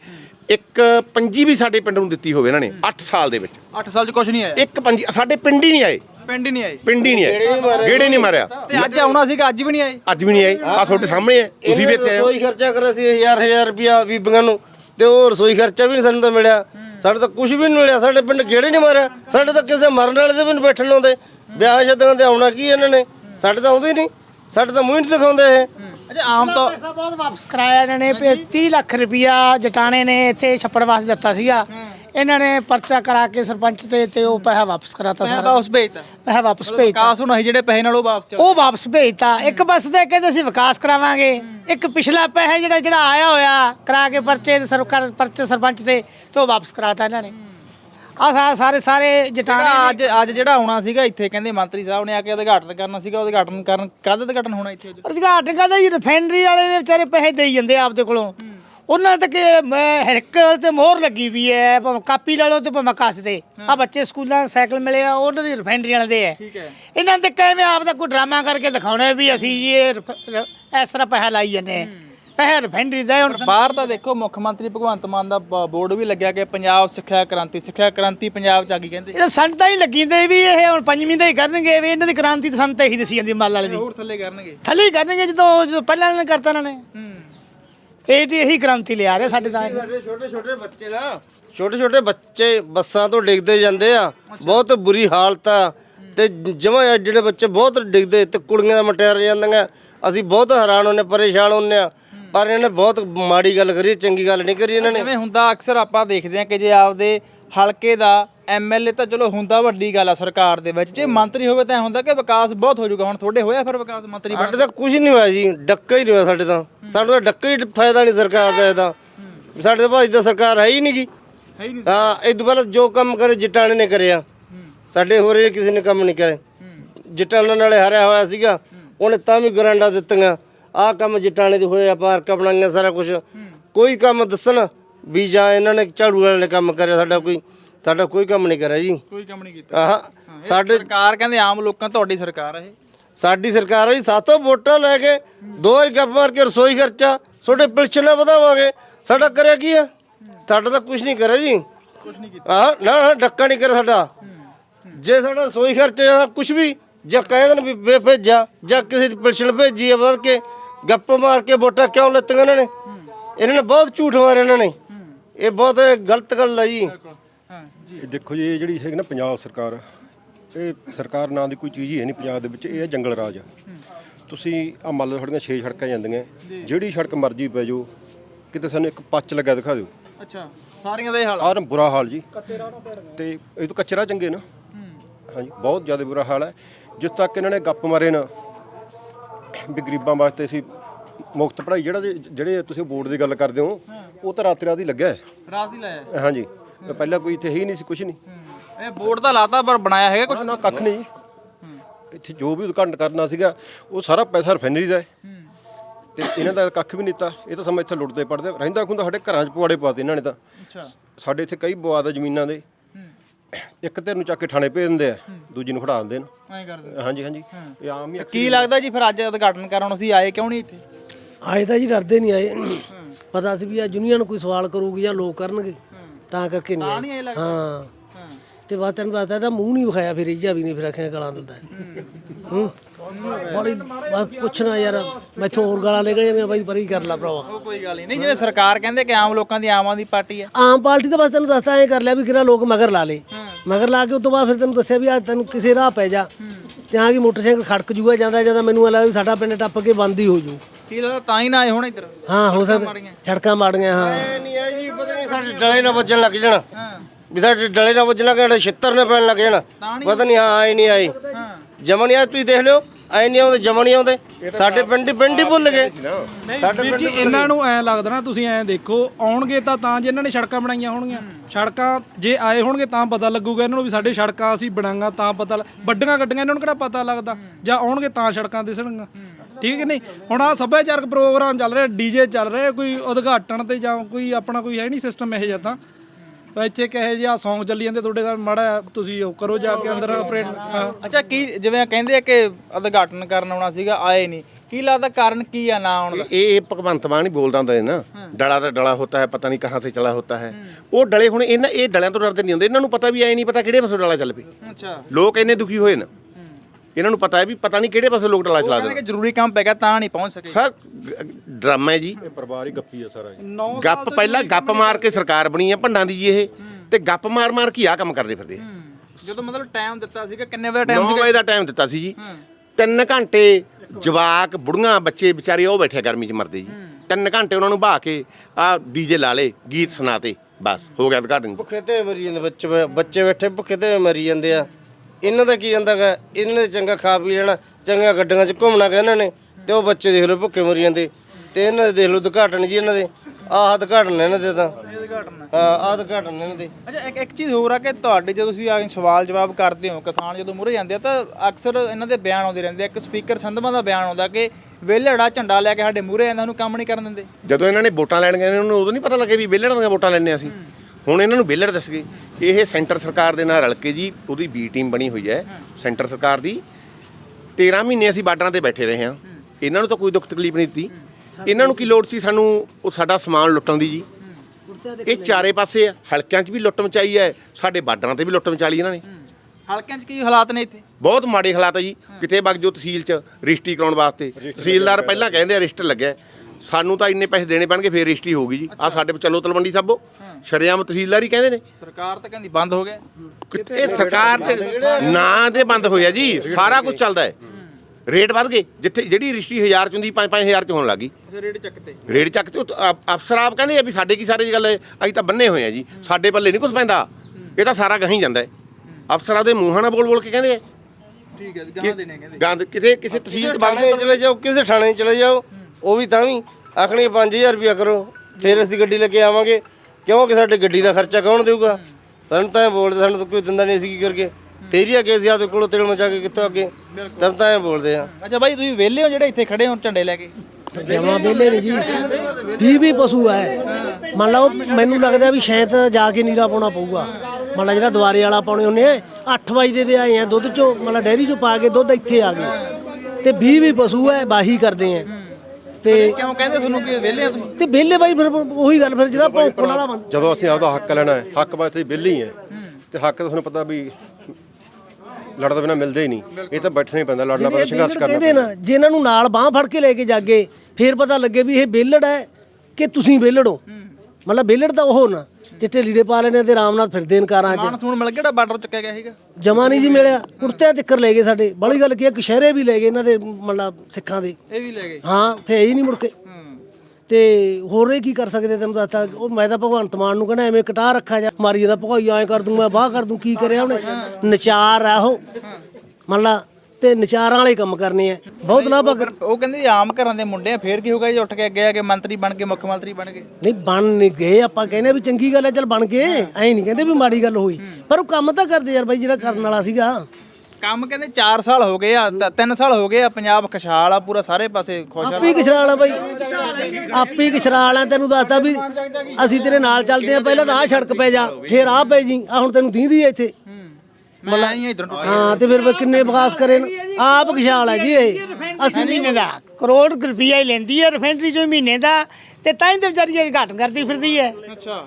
ਇੱਕ ਪੰਜੀ ਵੀ ਸਾਡੇ ਪਿੰਡ ਨੂੰ ਦਿੱਤੀ ਹੋਵੇ ਇਹਨਾਂ ਨੇ 8 ਸਾਲ ਦੇ ਵਿੱਚ। 8 ਸਾਲ 'ਚ ਕੁਝ ਨਹੀਂ ਆਇਆ। ਇੱਕ ਪੰਜੀ ਸਾਡੇ ਪਿੰਡ ਹੀ ਨਹੀਂ ਆਏ। ਪਿੰਡ ਹੀ ਨਹੀਂ ਆਏ। ਪਿੰਡ ਹੀ ਨਹੀਂ ਆਏ। ਗੇੜੇ ਨਹੀਂ ਮਾਰਿਆ। ਤੇ ਅੱਜ ਆਉਣਾ ਸੀਗਾ ਅੱਜ ਵੀ ਨਹੀਂ ਆਏ। ਅੱਜ ਵੀ ਨਹੀਂ ਆਏ। ਆ ਤੁਹਾਡੇ ਸਾਹਮਣੇ ਹੈ। ਤੁਸੀਂ ਵੀ ਇੱਥੇ ਆਏ ਹੋ। ਰਸੋਈ ਖਰਚਾ ਕਰਿਆ ਸੀ ਹਜ਼ਾਰ ਹਜ਼ਾਰ ਰੁਪਿਆ ਬੀਬੀਆਂ ਨੂੰ। ਤੇ ਉਹ ਰਸੋਈ ਖਰਚਾ ਵੀ ਨਹੀਂ ਸਾਨੂੰ ਤਾਂ ਮਿਲਿਆ। ਸਾਡੇ ਤਾਂ ਕੁਝ ਵੀ ਨਹੀਂ ਮਿਲਿਆ। ਸਾਡੇ ਪਿੰਡ ਗੇੜੇ ਨਹੀਂ ਮਾਰਿਆ। ਸਾਡੇ ਤਾਂ ਕਿਸੇ ਮਰਨ ਵਾਲੇ ਦੇ ਵੀ ਨਹੀਂ ਬੈਠਣ ਆਉਂਦੇ। ਵਿਆਹ ਸ਼ਾਦੀਆਂ ਤੇ ਆਉਣਾ ਕੀ ਇਹਨਾਂ ਨੇ? ਸਾਡੇ ਤਾਂ ਆਉਂਦੇ ਹੀ ਨਹੀਂ। ਸਾਡੇ ਤਾਂ ਮੂੰਹ ਨਹੀਂ ਦਿਖਾਉਂਦੇ ਇਹ। ਅੱਛਾ ਆਮ ਤੌਰ ਪੈਸਾ ਬਹੁਤ ਵਾਪਸ ਕਰਾਇਆ ਇਹਨਾਂ ਨੇ ਵੀ 30 ਲੱਖ ਰੁਪਇਆ ਜਟਾਣੇ ਨੇ ਇੱਥੇ ਛੱਪੜ ਵਾਸਤੇ ਦਿੱਤਾ ਸੀਗਾ। ਇਹਨਾਂ ਨੇ ਪਰਚਾ ਕਰਾ ਕੇ ਸਰਪੰਚ ਤੇ ਤੇ ਉਹ ਪੈਸਾ ਵਾਪਸ ਕਰਾਤਾ ਮੈਂ ਸਾਰਾ। ਵਾਪਸ ਭੇਜਤਾ। ਪੈਸਾ ਵਾਪਸ ਭੇਜਤਾ। ਵਿਕਾਸ ਹੋਣਾ ਸੀ ਜਿਹੜੇ ਪੈਸੇ ਨਾਲ ਉਹ ਵਾਪਸ ਚਾਹ ਉਹ ਵਾਪਸ ਭੇਜਤਾ। ਇੱਕ ਬੱਸ ਦੇ ਕਹਿੰਦੇ ਅਸੀਂ ਵਿਕਾਸ ਕਰਾਵਾਂਗੇ। ਇੱਕ ਪਿਛਲਾ ਪੈਸਾ ਜਿਹੜਾ ਜਿਹੜਾ ਆਇਆ ਹੋਇਆ ਕਰਾ ਕੇ ਪਰਚੇ ਤੇ ਸਰਕਾਰ ਪਰਚੇ ਸਰਪੰਚ ਤੇ ਤੇ ਉਹ ਵਾਪਸ ਕਰਾਤਾ ਇਹਨਾਂ ਨੇ। ਆ ਸਾਰੇ ਸਾਰੇ ਜਟਾਣੇ ਜਿਹੜਾ ਅੱਜ ਅੱਜ ਜਿਹੜਾ ਆਉਣਾ ਸੀਗਾ ਇੱਥੇ ਕਹਿੰਦੇ ਮੰਤਰੀ ਸਾਹਿਬ ਨੇ ਆ ਕੇ ਉਦਘਾਟਨ ਕਰਨਾ ਸੀਗਾ ਉਦਘਾਟਨ ਕਰਨ ਕਾਹਦਾ ਉਦਘਾਟਨ ਹੋਣਾ ਇੱਥੇ ਅੱਜ? ਉਦਘਾਟਨ ਕਹਿੰਦਾ ਜੀ ਰਿਫਾਈਨਰੀ ਵਾਲੇ ਨੇ ਵਿਚਾਰੇ ਪੈਸੇ ਦੇਈ ਜਾਂਦੇ ਆਪਦੇ ਕੋਲੋਂ। ਉਹਨਾਂ ਤੱਕ ਹਰਕ ਤੇ ਮੋਹਰ ਲੱਗੀ ਵੀ ਹੈ ਭਾਵੇਂ ਕਾਪੀ ਲੈ ਲਓ ਤੇ ਭਾਵੇਂ ਕੱਸ ਦੇ। ਆ ਬੱਚੇ ਸਕੂਲਾਂ ਸਾਈਕਲ ਮਿਲੇ ਆ ਉਹਨਾਂ ਦੀ ਰਿਫਾਈਨਰੀ ਵਾਲੇ ਦੇ ਹੈ ਠੀਕ ਹੈ ਇਹਨਾਂ ਤੇ ਕਿਵੇਂ ਆਪਦਾ ਕੋਈ ਡਰਾਮਾ ਕਰਕੇ ਦਿਖਾਉਣਾ ਵੀ ਅਸੀਂ ਜੀ ਇਹ ਰਿਫ- ਰ- ਇਸ ਤਰ੍ਹਾਂ ਪੈਸਾ ਲਾਈ ਜਾਂਦੇ ਆ। ਪੈਸਾ ਰਿਫਾਈਨਰੀ ਦਾ ਹੁਣ ਬਾਹਰ ਤਾਂ ਦੇਖੋ ਮੁੱਖ ਮੰਤਰੀ ਭਗਵੰਤ ਮਾਨ ਦਾ ਬ- ਬੋਰਡ ਵੀ ਲੱਗਿਆ ਕਿ ਪੰਜਾਬ ਸਿੱਖਿਆ ਕ੍ਰਾਂਤੀ ਸਿੱਖਿਆ ਕ੍ਰਾਂਤੀ ਪੰਜਾਬ ਚ ਆ ਗਈ ਕਹਿੰਦੇ। ਇਹ ਸਾਨੂੰ ਤਾਂ ਹੀ ਲੱਗੀ ਤੇ ਵੀ ਇਹ ਹੁਣ ਪੰਜਵੀਂ ਦਾ ਹੀ ਕਰਨਗੇ ਵੀ ਇਹਨਾਂ ਦੀ ਕ੍ਰਾਂਤੀ ਤਾਂ ਸਾਨੂੰ ਤਾਂ ਇਹੀ ਦੱਸੀ ਜਾਂਦੀ ਮੱਲ ਵਾਲੇ ਦੀ। ਹੋਰ ਥੱਲੇ ਕਰਨਗੇ। ਥੱਲੇ ਹੀ ਕਰਨਗੇ ਜਦੋਂ ਜਦੋਂ ਪਹਿਲਾਂ ਇਹਨਾਂ ਨੇ ਕਰਤਾ ਇਹਨਾਂ ਨੇ। ਹੂੰ। ਇਹ ਤੇ ਇਹੀ ਕ੍ਰਾਂਤੀ ਲਿਆ ਰਹੇ ਸਾਡੇ ਤਾਂ। ਸਾਡੇ ਛੋਟੇ ਛੋਟੇ ਬੱਚੇ ਨਾ ਛੋਟੇ ਛੋਟੇ ਬੱਚੇ ਬੱਸਾਂ ਤੋਂ ਡਿੱਗਦੇ ਜਾਂਦੇ ਆ। ਬਹੁਤ ਬੁਰੀ ਹਾਲਤ ਆ। ਤੇ ਜਮਾ ਜਿਹੜੇ ਬੱਚੇ ਬਹੁਤ ਡਿੱਗਦੇ ਤੇ ਕੁੜੀਆਂ ਦਾ ਮਟਿਆਰ ਜਾਂਦੀਆਂ। ਅਸੀਂ ਬਹੁਤ ਹੈਰਾਨ ਹੁੰਨੇ ਪਰੇਸ਼ਾਨ ਹੁੰਨੇ ਆ। ਪਰ ਇਹਨੇ ਬਹੁਤ ਮਾੜੀ ਗੱਲ ਕਰੀ ਚੰਗੀ ਗੱਲ ਨਹੀਂ ਕਰੀ ਇਹਨਾਂ ਨੇ। ਜਿਵੇਂ ਹੁੰਦਾ ਅਕਸਰ ਆਪਾਂ ਦੇਖਦੇ ਹਾਂ ਕਿ ਜੇ ਆਪਦੇ ਹਲਕੇ ਦਾ ਐਮਐਲਏ ਤਾਂ ਚਲੋ ਹੁੰਦਾ ਵੱਡੀ ਗੱਲ ਆ ਸਰਕਾਰ ਦੇ ਵਿੱਚ। ਜੇ ਮੰਤਰੀ ਹੋਵੇ ਤਾਂ ਹੁੰਦਾ ਕਿ ਵਿਕਾਸ ਬਹੁਤ ਹੋ ਜਾਊਗਾ। ਹੁਣ ਤੁਹਾਡੇ ਹੋਇਆ ਫਿਰ ਵਿਕਾਸ ਮੰਤਰੀ ਬਣ ਸਾਡੇ ਤਾਂ ਕੁਝ ਨਹੀਂ ਹੋਇਆ ਜੀ ਡੱਕਾ ਹੀ ਨਹੀਂ ਹੋਇਆ ਸਾਡੇ ਤਾਂ। ਸਾਨੂੰ ਤਾਂ ਡੱਕਾ ਹੀ ਫਾਇਦਾ ਨਹੀਂ ਸਰਕਾਰ ਦਾ ਇਹਦਾ। ਸਾਡੇ ਤਾਂ ਭਾਈ ਤਾਂ ਸਰਕਾਰ ਹੈ ਹੀ ਨਹੀਂ ਗੀ ਹੈ ਹੀ ਨਹੀਂ ਹਾਂ ਇਹ ਤੋਂ ਪਹਿਲਾਂ ਜੋ ਕੰਮ ਕਰੇ ਜਟਾਣੇ ਨੇ ਕਰਿਆ। ਸਾਡੇ ਹੋ ਰਹੇ ਕਿਸੇ ਨੇ ਕੰਮ ਨਹੀਂ ਕਰੇ। ਜਟਾਣਾ ਨਾਲੇ ਹਰਿਆ ਹੋਇਆ ਸੀਗਾ ਉਹਨੇ ਤਾਂ ਵੀ ਗਰਾਂਡਾ ਦਿੱਤੀਆਂ। ਆਹ ਕੰਮ ਜਟਾਣੇ ਦੇ ਹੋਏ ਆ ਪਾਰਕਾਂ ਬਣਾਈਆਂ ਸਾਰਾ ਕੁਝ ਕੋਈ ਕੰਮ ਦੱਸਣ ਵੀ ਜਾਂ ਇਹਨਾਂ ਨੇ ਝਾੜੂ ਵਾਲੇ ਨੇ ਕੰਮ ਕਰਿਆ ਸਾਡਾ ਕੋਈ ਸਾਡਾ ਕੋਈ ਕੰਮ ਨਹੀਂ ਕਰਿਆ ਜੀ। ਕੋਈ ਕੰਮ ਨਹੀਂ ਕੀਤਾ। ਆਹ ਸਾਡੇ ਸਰਕਾਰ ਕਹਿੰਦੇ ਆਮ ਲੋਕਾਂ ਤੁਹਾਡੀ ਸਰਕਾਰ ਹੈ ਇਹ। ਸਾਡੀ ਸਰਕਾਰ ਵਾਲੀ ਸਾਤੋਂ ਵੋਟਾਂ ਲੈ ਕੇ ਦੋ ਵਾਰ ਗੱਪ ਮਾਰ ਕੇ ਰਸੋਈ ਖਰਚਾ ਤੁਹਾਡੇ ਪਿਲਛਣਾ ਵਧਾਵਾਂਗੇ। ਸਾਡਾ ਕਰਿਆ ਕੀ ਆ? ਸਾਡਾ ਤਾਂ ਕੁਝ ਨਹੀਂ ਕਰਿਆ ਜੀ। ਕੁਝ ਨਹੀਂ ਕੀਤਾ। ਆਹ ਨਾ ਨਾ ਡੱਕਾ ਨਹੀਂ ਕਰਿਆ ਸਾਡਾ। ਜੇ ਸਾਡਾ ਰਸੋਈ ਖਰਚਾ ਕੁਝ ਵੀ ਜਾਂ ਕਹਿ ਦੇਣ ਵੀ ਵੇ ਭੇਜਿਆ ਜਾਂ ਕਿਸੇ ਦੀ ਪਿਲਛਣ ਭੇਜੀ ਆ ਬਦਲ ਕੇ ਗੱਪ ਮਾਰ ਕੇ ਵੋਟਾਂ ਕਿਉਂ ਲੱਤੀਆਂ ਇਹਨਾਂ ਨੇ? ਇਹਨਾਂ ਨੇ ਬਹੁਤ ਝੂਠ ਮਾਰਿਆ ਇਹਨਾਂ ਨੇ। ਇਹ ਬਹੁਤ ਗਲਤ ਗੱਲ ਹੈ ਜੀ। ਹਾਂ ਜੀ। ਇਹ ਦੇਖੋ ਜੀ ਇਹ ਜਿਹੜੀ ਹੈਗੀ ਨਾ ਪੰਜਾਬ ਸਰਕਾਰ ਇਹ ਸਰਕਾਰ ਨਾਂ ਦੀ ਕੋਈ ਚੀਜ਼ ਹੀ ਹੈ ਨਹੀਂ ਪੰਜਾਬ ਦੇ ਵਿੱਚ ਇਹ ਹੈ ਜੰਗਲ ਰਾਜ। ਤੁਸੀਂ ਆ ਮੰਨ ਲਓ ਤੁਹਾਡੀਆਂ 6 ਸੜਕਾਂ ਜਾਂਦੀਆਂ। ਜਿਹੜੀ ਸੜਕ ਮਰਜ਼ੀ ਪੈ ਜਾਓ ਕਿਤੇ ਸਾਨੂੰ ਇੱਕ ਪੱਚ ਲੱਗਾ ਦਿਖਾ ਦਿਓ। ਅੱਛਾ ਸਾਰੀਆਂ ਦਾ ਇਹ ਹਾਲ ਆ। ਆਹ ਨਾ ਬੁਰਾ ਹਾਲ ਜੀ। ਤੇ ਇਹ ਤੋਂ ਕੱਚੇ ਰਾਹ ਚੰਗੇ ਨਾ। ਹਾਂਜੀ ਬਹੁਤ ਜ਼ਿਆਦਾ ਬੁਰਾ ਹਾਲ ਹੈ। ਜਿਸ ਤੱਕ ਇਹਨਾਂ ਨੇ ਗੱਪ ਮਾਰੇ ਨਾ ਵੀ ਗਰੀਬਾਂ ਵਾਸਤੇ ਸੀ ਮੁਫਤ ਪੜ੍ਹਾਈ ਜਿਹੜਾ ਜਿਹੜੇ ਤੁਸੀਂ ਬੋਰਡ ਦੀ ਗੱਲ ਕਰਦੇ ਹੋ ਉਹ ਤਾਂ ਰਾਤ ਰਾਤ ਹੀ ਲੱਗਿਆ ਹੈ। ਰਾਤ ਹੀ ਲਾਇਆ। ਹਾਂਜੀ। ਪਹਿਲਾਂ ਕੋਈ ਇੱਥੇ ਹੀ ਨਹੀਂ ਸੀ ਕੁਝ ਨਹੀਂ। ਇਹ ਬੋਰਡ ਤਾਂ ਲਾਤਾ ਪਰ ਬਣਾਇਆ ਹੈਗਾ ਕੁਝ ਕੁਛ? ਨਾ ਕੱਖ ਨਹੀਂ ਇੱਥੇ ਜੋ ਵੀ ਉਦਘਾਟਨ ਕਰਨਾ ਸੀਗਾ ਉਹ ਸਾਰਾ ਪੈਸਾ ਰਿਫਾਈਨਰੀ ਦਾ ਹੈ। ਤੇ ਇਹਨਾਂ ਦਾ ਕੱਖ ਵੀ ਨਹੀਂ ਤਾ ਇਹ ਤਾਂ ਸਮਾਂ ਇੱਥੇ ਲੁੱਟਦੇ ਪੜਦੇ ਰਹਿੰਦਾ ਖੁੰਦਾ ਸਾਡੇ ਘਰਾਂ 'ਚ ਪਵਾੜੇ ਪਾਤੇ ਇਹਨਾਂ ਨੇ ਤਾਂ। ਅੱਛਾ। ਸਾਡੇ ਇੱਥੇ ਕਈ ਬਵਾਦ ਜ਼ਮੀਨਾਂ ਦੇ। ਇੱਕ ਧਿਰ ਨੂੰ ਚੱਕ ਕੇ ਥਾਣੇ ਭੇਜ ਦਿੰਦੇ ਆ ਦੂਜੀ ਨੂੰ ਖੜਾ ਦਿੰਦੇ ਨੇ। ਐਂ ਕਰਦੇ ਹਾਂਜੀ ਹਾਂਜੀ। ਇਹ ਆਮ ਹੀ ਕੀ ਲੱਗਦਾ ਜੀ ਫਿਰ ਅੱਜ ਉਦਘਾਟਨ ਕਰਨ ਅਸੀਂ ਆਏ ਕਿਉਂ ਨਹੀਂ ਇੱਥੇ? ਆਏ ਤਾਂ ਜੀ ਡਰਦੇ ਨਹੀਂ ਆਏ। ਪਤਾ ਸੀ ਵੀ ਆ ਯੂਨੀਅਨ ਕੋਈ ਸਵਾਲ ਕਰੂਗੀ ਜਾਂ ਲੋਕ ਕਰਨਗੇ ਤਾਂ ਕਰਕੇ ਨਹੀਂ ਨਹੀਂ ਆਏ। ਆਏ ਲੱਗਦਾ? ਹਾਂ। ਹਾਂ। ਤੇ ਬਾਅਦ ਤੈਨੂੰ ਦੱਸਦਾ ਇਹਦਾ ਮੂੰਹ ਨਹੀਂ ਵਿਖਾਇਆ ਫਿਰ ਇੱਜਾ ਵੀ ਨਹੀਂ ਫਿਰ ਅੱਖਾਂ ਗਾਲਾਂ ਦਿੰਦਾ। ਹੂੰ। ਬੜੀ ਬਸ ਪੁੱਛਣਾ ਯਾਰ ਮੈਥੋਂ ਹੋਰ ਗਾਲਾਂ ਨਿਕਲ ਜਾਂਦੀਆਂ ਬਾਈ ਪਰੀ ਕਰ ਲਾ ਭਰਾਵਾ। ਉਹ ਕੋਈ ਗੱਲ ਨਹੀਂ ਨਹੀਂ ਜਿਵੇਂ ਸਰਕਾਰ ਕਹਿੰਦੇ ਕਿ ਆਮ ਲੋਕਾਂ ਦੀ ਆਮ ਆਦਮੀ ਪਾਰਟੀ ਹੈ ਆਮ ਪਾਰਟੀ ਤਾਂ ਬਸ ਤੈਨੂੰ ਦੱਸਦਾ ਐ ਕਰ ਲਿਆ ਵੀ ਕਿਹੜਾ ਲੋਕ ਮਗਰ ਲਾ ਲੇ। ਮਗਰ ਲਾ ਕੇ ਉਸ ਤੋਂ ਬਾਅਦ ਫਿਰ ਤੈਨੂੰ ਦੱਸਿਆ ਵੀ ਆ ਤੈਨੂੰ ਕਿਸੇ ਰਾਹ ਪੈ ਜਾ। ਤੇ ਆ ਕਿ ਮੋਟਰਸਾਈਕਲ ਖੜਕ ਜੂਗਾ ਜਾਂਦਾ ਜਾਂਦਾ ਮੈਨੂੰ ਲੱਗਦਾ ਵੀ ਸਾਡਾ ਪਿੰਡ ਟੱਪ ਕੇ ਬੰਦ ਹੀ ਹੋ ਜੂ। ਕੀ ਲੱਗਦਾ ਤਾਂ ਹੀ ਨਾ ਆਏ ਹੁਣ ਇੱਧਰ। ਹਾਂ ਹੋ ਸਕਦਾ। ਛੜਕਾਂ ਮਾੜੀਆਂ। ਹਾਂ। ਨਹੀਂ ਹੈ ਜੀ ਪਤਾ ਨਹੀਂ ਸਾਡੇ ਡਲੇ ਨਾ ਵੱਜਣ ਲੱਗ ਜਾਣ। ਹਾਂ। ਵੀ ਸਾਡੇ ਡਲੇ ਨਾ ਵੱਜਣ ਲੱਗ ਜਾਣ ਛਿੱਤਰ ਨਾ ਪੈਣ ਲੱਗ ਜਾਣ। ਤਾਂ ਨਹੀਂ ਪਤਾ ਨਹੀਂ ਹਾਂ ਆਏ। ਨਹੀਂ ਆਏ ਜਮਨ ਯਾਰ ਤੁਸੀਂ ਦੇਖ ਲਿਓ। ਐ ਨਹੀਂ ਆਉਂਦੇ ਜਮਾ ਨਹੀਂ ਆਉਂਦੇ। ਸਾਡੇ ਪਿੰਡ ਪਿੰਡ ਹੀ ਭੁੱਲ ਗਏ। ਸਾਡੇ ਵੀਰ ਜੀ ਇਹਨਾਂ ਨੂੰ ਐ ਲੱਗਦਾ ਨਾ ਤੁਸੀਂ ਐ ਦੇਖੋ ਆਉਣਗੇ ਤਾਂ ਤਾਂ ਜੇ ਇਹਨਾਂ ਨੇ ਸੜਕਾਂ ਬਣਾਈਆਂ ਹੋਣਗੀਆਂ। ਸੜਕਾਂ ਜੇ ਆਏ ਹੋਣਗੇ ਤਾਂ ਪਤਾ ਲੱਗੂਗਾ ਇਹਨਾਂ ਨੂੰ ਵੀ ਸਾਡੇ ਸੜਕਾਂ ਅਸੀਂ ਬਣਾਈਆਂ ਤਾਂ ਪਤਾ ਲੱਗ- ਵੱਡੀਆਂ ਗੱਡੀਆਂ ਇਹਨਾਂ ਨੂੰ ਕਿਹੜਾ ਪਤਾ ਲੱਗਦਾ? ਜਾਂ ਆਉਣਗੇ ਤਾਂ ਸੜਕਾਂ ਦਿਸਣਗੀਆਂ। ਠੀਕ ਹੈ ਨਹੀਂ? ਹੁਣ ਆ ਸੱਭਿਆਚਾਰਕ ਪ੍ਰੋਗਰਾਮ ਚੱਲ ਰਿਹਾ ਡੀਜੇ ਚੱਲ ਰਿਹਾ ਕੋਈ ਉਦਘਾਟਨ ਤੇ ਜਾਂ ਕੋਈ ਆਪਣਾ ਕੋਈ ਹੈ ਨਹੀਂ ਸਿਸਟਮ ਇਹ ਜਿਹਾ ਤਾਂ। ਤਾਂ ਇੱਥੇ ਕਹੇ ਜਿਹਾ Song ਚੱਲੀ ਜਾਂਦੇ ਤੁਹਾਡੇ ਨਾਲ ਮਾੜਾ ਤੁਸੀਂ ਉਹ ਕਰੋ ਜਾ ਕੇ ਅੰਦਰ ਆਪਰੇਟ ਅੱਛਾ ਕੀ ਜਿਵੇਂ ਕਹਿੰਦੇ ਆ ਕਿ ਉਦਘਾਟਨ ਕਰਨ ਆਉਣਾ ਸੀਗਾ ਆਏ ਨਹੀਂ। ਕੀ ਲੱਗਦਾ ਕਾਰਨ ਕੀ ਆ ਨਾ ਆਉਣ ਦਾ? ਇਹ ਭਗਵੰਤ ਮਾਨ ਹੀ ਬੋਲਦਾ ਹੁੰਦਾ ਹੈ ਨਾ। ਡਲਾ ਤਾਂ ਡਲਾ ਹੋਤਾ ਹੈ ਪਤਾ ਨਹੀਂ ਕਹਾਂ ਸੇ ਚਲਾ ਹੋਤਾ ਹੈ। ਉਹ ਡਲੇ ਹੁਣ ਇਹਨਾਂ ਇਹ ਡਲਿਆਂ ਤੋਂ ਡਰਦੇ ਨਹੀਂ ਹੁੰਦੇ। ਇਹਨਾਂ ਨੂੰ ਪਤਾ ਵੀ ਐ ਨਹੀਂ ਪਤਾ ਕਿਹੜੇ ਪਾਸੇ ਡਲਾ ਚੱਲ ਪਈ। ਅੱਛਾ। ਲੋਕ ਇੰਨੇ ਦੁਖੀ ਹੋਏ ਨਾ। ਇਹਨਾਂ ਨੂੰ ਪਤਾ ਹੈ ਵੀ ਪਤਾ ਨਹੀਂ ਕਿਹੜੇ ਪਾਸੇ ਲੋਕ ਡਲਾ ਚਲਾ ਦੇਣ ਕਿ ਜ਼ਰੂਰੀ ਕੰਮ ਪੈ ਗਿਆ ਤਾਂ ਨਹੀਂ ਪਹੁੰਚ ਸਕੇ। ਸਰ ਡਰਾਮਾ ਹੈ ਜੀ। ਪਰਿਵਾਰ ਹੀ ਗੱਪੀ ਆ ਸਾਰਾ ਜੀ। ਗੱਪ ਪਹਿਲਾਂ ਗੱਪ ਮਾਰ ਕੇ ਸਰਕਾਰ ਬਣੀ ਹੈ ਭੰਡਾਂ ਦੀ ਜੀ ਇਹ। ਤੇ ਗੱਪ ਮਾਰ ਮਾਰ ਕੇ ਆ ਕੰਮ ਕਰਦੇ ਫਿਰਦੇ ਜਦੋਂ ਮਤਲਬ ਟਾਈਮ ਦਿੱਤਾ ਸੀਗਾ ਕਿੰਨੇ ਵਜੇ ਟਾਈਮ 9 ਸੀਗਾ? ਵਜੇ ਦਾ ਟਾਈਮ ਦਿੱਤਾ ਸੀ ਜੀ। 3 ਘੰਟੇ ਜਵਾਕ ਬੁੜੀਆਂ ਬੱਚੇ ਵਿਚਾਰੇ ਉਹ ਬੈਠੇ ਗਰਮੀ 'ਚ ਮਰਦੇ ਜੀ। 3 ਘੰਟੇ ਉਹਨਾਂ ਨੂੰ ਬਹਾ ਕੇ ਆ ਡੀਜੇ ਲਾ ਲੇ ਗੀਤ ਸੁਣਾਤੇ ਬਸ ਹੋ ਗਿਆ ਉਦਘਾਟਨ। ਭੁੱਖੇ ਤੇ ਮਰੀ ਜਾਂਦੇ ਬੱਚੇ ਬੱਚੇ ਬੈਠੇ ਭੁੱਖੇ ਤੇ ਮਰੀ ਜਾਂਦੇ ਆ। ਇਹਨਾਂ ਦਾ ਕੀ ਜਾਂਦਾ ਗਾ? ਇਹਨਾਂ ਨੇ ਚੰਗਾ ਖਾ ਪੀ ਲੈਣਾ ਚੰਗਾ ਗੱਡੀਆਂ 'ਚ ਘੁੰਮਣਾ ਗਾ ਇਹਨਾਂ ਨੇ ਤੇ ਉਹ ਬੱਚੇ ਦੇਖ ਲਓ ਭੁੱਖੇ ਮਰੀ ਜਾਂਦੇ। ਤੇ ਇਹਨਾਂ ਦੇ ਦੇਖ ਲਓ ਉਦਘਾਟਨ ਜੀ ਇਹਨਾਂ ਦੇ ਆਹ ਉਦਘਾਟਨ ਇਹਨਾਂ ਦੇ ਤਾਂ। ਹਾਂ। ਆਹ ਉਦਘਾਟਨ ਇਹਨਾਂ ਦੇ। ਅੱਛਾ ਇੱਕ ਇੱਕ ਚੀਜ਼ ਹੋਰ ਆ ਕਿ ਤੁਹਾਡੇ ਜਦੋਂ ਤੁਸੀਂ ਆ ਕੇ ਸਵਾਲ ਜਵਾਬ ਕਰਦੇ ਹੋ ਕਿਸਾਨ ਜਦੋਂ ਮੁਰੇ ਜਾਂਦੇ ਆ ਤਾਂ ਅਕਸਰ ਇਹਨਾਂ ਦੇ ਬਿਆਨ ਆਉਂਦੇ ਰਹਿੰਦੇ ਆ। ਇੱਕ ਸਪੀਕਰ ਸੰਧਮਾ ਦਾ ਬਿਆਨ ਆਉਂਦਾ ਕਿ ਵੇਲੜਾ ਝੰਡਾ ਲੈ ਕੇ ਸਾਡੇ ਮੂਰੇ ਆਂਦਾ ਉਹਨੂੰ ਕੰਮ ਨਹੀਂ ਕਰਨ ਦਿੰਦੇ। ਜਦੋਂ ਇਹਨਾਂ ਨੇ ਵੋਟਾਂ ਲੈਣ ਗਏ ਨੇ ਉਹਨਾਂ ਨੂੰ ਉਦੋਂ ਨਹੀਂ ਪਤਾ ਲੱਗੇ ਵੀ ਵਿਹਲੜਾਂ ਦੀਆਂ ਵੋਟਾਂ ਲੈਣੇ ਅਸੀਂ। ਹੁਣ ਇਹਨਾਂ ਨੂੰ ਵਿਹਲੜ ਦੱਸ ਗਏ ਇਹ ਸੈਂਟਰ ਸਰਕਾਰ ਦੇ ਨਾਲ ਰਲ ਕੇ ਜੀ ਉਹਦੀ ਬੀ ਟੀਮ ਬਣੀ ਹੋਈ ਹੈ ਸੈਂਟਰ ਸਰਕਾਰ ਦੀ। 13 ਮਹੀਨੇ ਅਸੀਂ ਬਾਰਡਰਾਂ ਤੇ ਬੈਠੇ ਰਹੇ ਹਾਂ। ਇਹਨਾਂ ਨੂੰ ਤਾਂ ਕੋਈ ਦੁੱਖ ਤਕਲੀਫ ਨਹੀਂ ਦਿੱਤੀ। ਇਹਨਾਂ ਨੂੰ ਕੀ ਲੋੜ ਸੀ ਸਾਨੂੰ ਉਹ ਸਾਡਾ ਸਮਾਨ ਲੁੱਟਣ ਦੀ ਜੀ? ਇਹ ਚਾਰੇ ਪਾਸੇ ਆ ਹਲਕਿਆਂ 'ਚ ਵੀ ਲੁੱਟ ਮਚਾਈ ਹੈ ਸਾਡੇ ਬਾਰਡਰਾਂ ਤੇ ਵੀ ਲੁੱਟ ਮਚਾਲੀ ਇਹਨਾਂ ਨੇ। ਹਲਕਿਆਂ 'ਚ ਕੀ ਹਾਲਾਤ ਨੇ ਇੱਥੇ? ਬਹੁਤ ਮਾੜੇ ਹਾਲਾਤ ਆ ਜੀ। ਕਿਤੇ ਵਗ ਜੋ ਤਹਿਸੀਲ 'ਚ ਰਜਿਸਟਰੀ ਕਰਾਉਣ ਵਾਸਤੇ। ਤਹਿਸੀਲਦਾਰ ਪਹਿਲਾਂ ਕਹਿੰਦੇ ਆ ਰਜਿਸਟਰ ਲੱਗਿਆ। ਹੈ। ਸਾਨੂੰ ਤਾਂ ਇੰਨੇ ਪੈਸੇ ਦੇਣੇ ਪੈਣਗੇ ਫੇਰ ਰਜਿਸਟਰੀ ਹੋਊਗੀ ਜੀ। ਆ ਸਾਡੇ ਚੱਲੋ ਤਲਵੰਡੀ ਸਾਬੋ। ਸ਼ਰਿਆਮ ਤਹਿਸੀਲਦਾਰ ਹੀ ਕਹਿੰਦੇ ਨੇ। ਸਰਕਾਰ ਤਾਂ ਕਹਿੰਦੀ ਬੰਦ ਹੋ ਗਿਆ। ਇਹ ਸਰਕਾਰ ਦੇ ਨਾਂ ਤੇ ਬੰਦ ਹੋਇਆ ਜੀ। ਸਾਰਾ ਕੁਝ ਚੱਲਦਾ ਹੈ। ਰੇਟ ਵੱਧ ਗਏ। ਜਿੱਥੇ ਜਿਹੜੀ ਰਜਿਸਟਰੀ 1000 ਚ ਹੁੰਦੀ 5-5000 ਚ ਹੋਣ ਲੱਗੀ ਰੇਟ ਚੱਕ ਤੇ। ਰੇਟ ਚੱਕ ਤੇ ਤਾਂ ਅਫਸਰ ਆਪ ਕਹਿੰਦੇ ਆ ਵੀ ਸਾਡੇ ਕੀ ਸਾਰੇ ਦੀ ਗੱਲ ਹੈ ਅਸੀਂ ਤਾਂ ਬੰਨੇ ਹੋਏ ਆ ਜੀ। ਸਾਡੇ ਪੱਲੇ ਨਹੀਂ ਕੁਝ ਪੈਂਦਾ। ਇਹ ਤਾਂ ਸਾਰਾ ਗਾਹੀਂ ਜਾਂਦਾ ਹੈ। ਅਫਸਰਾਂ ਦੇ ਮੂੰਹਾਂ ਨਾਲ ਬੋਲ ਬੋਲ ਕੇ ਕਹਿੰਦੇ ਆ। ਠੀਕ ਹੈ ਗਾਂ ਦੇਣੇ ਕਹਿੰਦੇ। ਗੰਦ ਕਿਤੇ ਕਿਸੇ ਤਹਿਸੀਲ ਚ ਬੰਦ ਚਲੇ ਜਾਓ ਕਿਸੇ ਥਾਣੇ ਚਲੇ ਜਾਓ। ਉਹ ਵੀ ਤਾਂ ਵੀ ਆਖਣੇ 5000 ਰੁਪਇਆ ਕਰੋ ਫਿਰ ਅਸੀਂ ਗੱਡੀ ਲੈ ਕੇ ਆਵਾਂਗੇ। ਕਿਉਂਕਿ ਸਾਡੇ ਗੱਡੀ ਦਾ ਖਰਚਾ ਕੌਣ ਦੇਊਗਾ? ਸਾਨੂੰ ਤਾਂ ਬੋਲਦੇ ਸਾਨੂੰ ਤਾਂ ਕੋਈ ਦਿੰਦਾ ਨਹੀਂ ਅਸੀਂ ਕੀ ਕਰਕੇ। ਫੇਰ ਹੀ ਅੱਗੇ ਅਸੀਂ ਆਪਦੇ ਕੋਲੋਂ ਤੇਲ ਮਚਾ ਕੇ ਕਿੱਥੋਂ ਅੱਗੇ? ਤਬ ਤਾਂ ਇਹ ਬੋਲਦੇ ਆ। ਅੱਛਾ ਬਾਈ ਤੁਸੀਂ ਵਿਹਲੇ ਹੋ ਜਿਹੜੇ ਇੱਥੇ ਖੜੇ ਹੋ ਝੰਡੇ ਲੈ ਕੇ? ਜਮਾ ਵਿਹਲੇ ਨਹੀਂ ਜੀ। ਵੀ ਵੀ ਪਸ਼ੂ ਹੈ ਮੰਨ ਲਓ ਮੈਨੂੰ ਲੱਗਦਾ ਵੀ ਸ਼ਾਇਦ ਜਾ ਕੇ ਨੀਰਾ ਪਾਉਣਾ ਪਊਗਾ। ਮੰਨ ਲਾ ਜਿਹੜਾ ਦੁਆਰੇ ਵਾਲਾ ਪਾਉਣੇ ਹੁੰਨੇ ਆ 8 ਵਜੇ ਦੇ ਆਏ ਆ ਦੁੱਧ ਚੋਂ ਮੰਨ ਲਾ ਡੈਰੀ ਚੋਂ ਪਾ ਕੇ ਦੁੱਧ ਇੱਥੇ ਆ ਗਏ। ਤੇ 20 ਵੀ ਪਸ਼ੂ ਹੈ ਬਾਹੀ ਕਰਦੇ ਆ ਤੇ ਕਿਉਂ ਕਹਿੰਦੇ ਤੁਹਾਨੂੰ ਕਿ ਵਿਹਲੇ ਆ ਤੁਸੀਂ? ਤੇ ਵਿਹਲੇ ਬਾਈ ਫਿਰ ਉਹੀ ਗੱਲ ਫਿਰ ਜਿਹੜਾ ਭੌਂਕਣ ਵਾਲਾ ਬੰਦਾ ਜਦੋਂ ਅਸੀਂ ਆਪਦਾ ਹੱਕ ਲੈਣਾ ਹੈ ਹੱਕ ਵਾਸਤੇ ਬਿੱਲ ਹੀ ਹੈ। ਤੇ ਹੱਕ ਤਾਂ ਤੁਹਾਨੂੰ ਪਤਾ ਵੀ ਲੜਦਾ ਬਿਨਾ ਮਿਲਦੇ ਹੀ ਨਹੀਂ। ਇਹ ਤਾਂ ਬੈਠਣਾ ਹੀ ਪੈਂਦਾ ਲੜਨਾ ਪੈਂਦਾ ਸੰਘਰਸ਼ ਕਰਨਾ ਕਹਿੰਦੇ ਨਾ ਜੇ ਇਹਨਾਂ ਨੂੰ ਨਾਲ ਬਾਹ ਫੜ ਕੇ ਲੈ ਕੇ ਜਾਗੇ ਫੇਰ ਪਤਾ ਲੱਗੇ ਵੀ ਇਹ ਬੇਲੜ ਹੈ ਕਿ ਤੁਸੀਂ ਬੇਲੜੋ ਮਤਲਬ ਬੇਲੜ ਤਾਂ ਉਹ ਨਾ। ਚਿੱਟੇ ਲੀੜੇ ਪਾ ਲੈਣੇ ਤੇ ਆਰਾਮ ਨਾਲ ਫਿਰਦੇ ਨੇ ਕਾਰਾਂ 'ਚ। ਮਾਨ ਸੂਣ ਮਿਲ ਗਿਆ ਬਾਰਡਰ ਚੁੱਕਿਆ ਗਿਆ ਸੀਗਾ? ਜਮਾ ਨਹੀਂ ਜੀ ਮਿਲਿਆ। ਕੁੜਤੇ ਤਿੱਕਰ ਲੈ ਗਏ ਸਾਡੇ। ਬੜੀ ਗੱਲ ਕੀ ਹੈ ਕਸ਼ਹਿਰੇ ਵੀ ਲੈ ਗਏ ਇਹਨਾਂ ਦੇ ਮਤਲਬ ਸਿੱਖਾਂ ਦੇ। ਇਹ ਵੀ ਲੈ ਗਏ? ਹਾਂ ਉੱਥੇ ਹੈ ਹੀ ਨਹੀਂ ਮੁੜ ਕੇ। ਤੇ ਹੋਰ ਇਹ ਕੀ ਕਰ ਸਕਦੇ ਤੈਨੂੰ ਦੱਸਤਾ? ਉਹ ਮੈਂ ਤਾਂ ਭਗਵੰਤ ਮਾਨ ਨੂੰ ਕਹਿੰਦਾ ਐਵੇਂ ਕਟਾ ਰੱਖਾ ਜਾ। ਮਾਰੀ ਦਾ ਭਗਾਈ ਐਂ ਕਰ ਦੂੰ ਮੈਂ ਬਾਹ ਕਰ ਦੂੰ ਕੀ ਕਰਿਆ ਉਹਨੇ? ਨਚਾਰ ਆ ਉਹ। ਮੰਨ ਲਾ ਤੇ ਨਚਾਰਾਂ ਵਾਲੇ ਕੰਮ ਕਰਨੇ ਆ। ਬਹੁਤ ਲਾਭਾ ਕਰ ਉਹ ਕਹਿੰਦੇ ਵੀ ਆਮ ਘਰਾਂ ਦੇ ਮੁੰਡੇ ਆ ਫੇਰ ਕੀ ਹੋਗਾ ਜੇ ਉੱਠ ਕੇ ਅੱਗੇ ਆ ਕੇ ਮੰਤਰੀ ਬਣ ਕੇ ਮੁੱਖ ਮੰਤਰੀ ਬਣ ਗਏ ਨਹੀਂ ਬਣ ਨਹੀਂ ਗਏ ਆਪਾਂ ਕਹਿੰਦੇ ਵੀ ਚੰਗੀ ਗੱਲ ਹੈ ਚਲ ਬਣ ਗਏ। ਐਂ ਨਹੀਂ ਕਹਿੰਦੇ ਵੀ ਮਾੜੀ ਗੱਲ ਹੋਈ। ਪਰ ਉਹ ਕੰਮ ਤਾਂ ਕਰਦੇ ਯਾਰ ਬਾਈ ਜਿਹੜਾ ਕਰਨ ਵਾਲਾ ਸੀਗਾ। ਕੰਮ ਕਹਿੰਦੇ 4 ਸਾਲ ਹੋ ਗਏ ਆ 3 ਸਾਲ ਹੋ ਗਏ ਆ ਪੰਜਾਬ ਖੁਸ਼ਹਾਲ ਆ ਪੂਰਾ ਸਾਰੇ ਪਾਸੇ ਖੁਸ਼ ਆ। ਆਪੀ ਕਿਸ਼ਰਾਲ ਆ ਬਾਈ। ਆਪੀ ਕਿਸ਼ਰਾਲ ਆ ਤੈਨੂੰ ਦੱਸਤਾ ਵੀ ਅਸੀਂ ਤੇਰੇ ਨਾਲ ਚੱਲਦੇ ਆ ਪਹਿਲਾਂ ਤਾਂ ਆਹ ਸੜਕ ਪੈ ਜਾ ਫਿਰ ਆਹ ਪੈ ਜੀ ਆ ਹੁਣ ਤੈਨੂੰ ਦੀਂਦੀ ਐ ਇੱਥੇ। ਮੈਂ ਆਈ ਇਧਰੋਂ। ਹਾਂ ਤੇ ਫਿਰ ਬਈ ਕਿੰਨੇ ਵਿਕਾਸ ਕਰੇ ਨੇ? ਆਪ ਕਿਸ਼ਾਲ ਹੈ ਜੀ ਇਹ ਅਸੀਂ ਮਹੀਨੇ ਦਾ। ਕਰੋੜ ਰੁਪਈਆ ਹੀ ਲੈਂਦੀ ਹੈ ਰਿਫਾਈਨਰੀ ਚੋਂ ਮਹੀਨੇ ਦਾ। ਤੇ ਤਾਂ ਹੀ ਤੇ ਵਿਚਾਰੀ ਇਹ ਘਾਟ ਕਰਦੀ ਫਿਰਦੀ ਹੈ ਅੱਛਾ।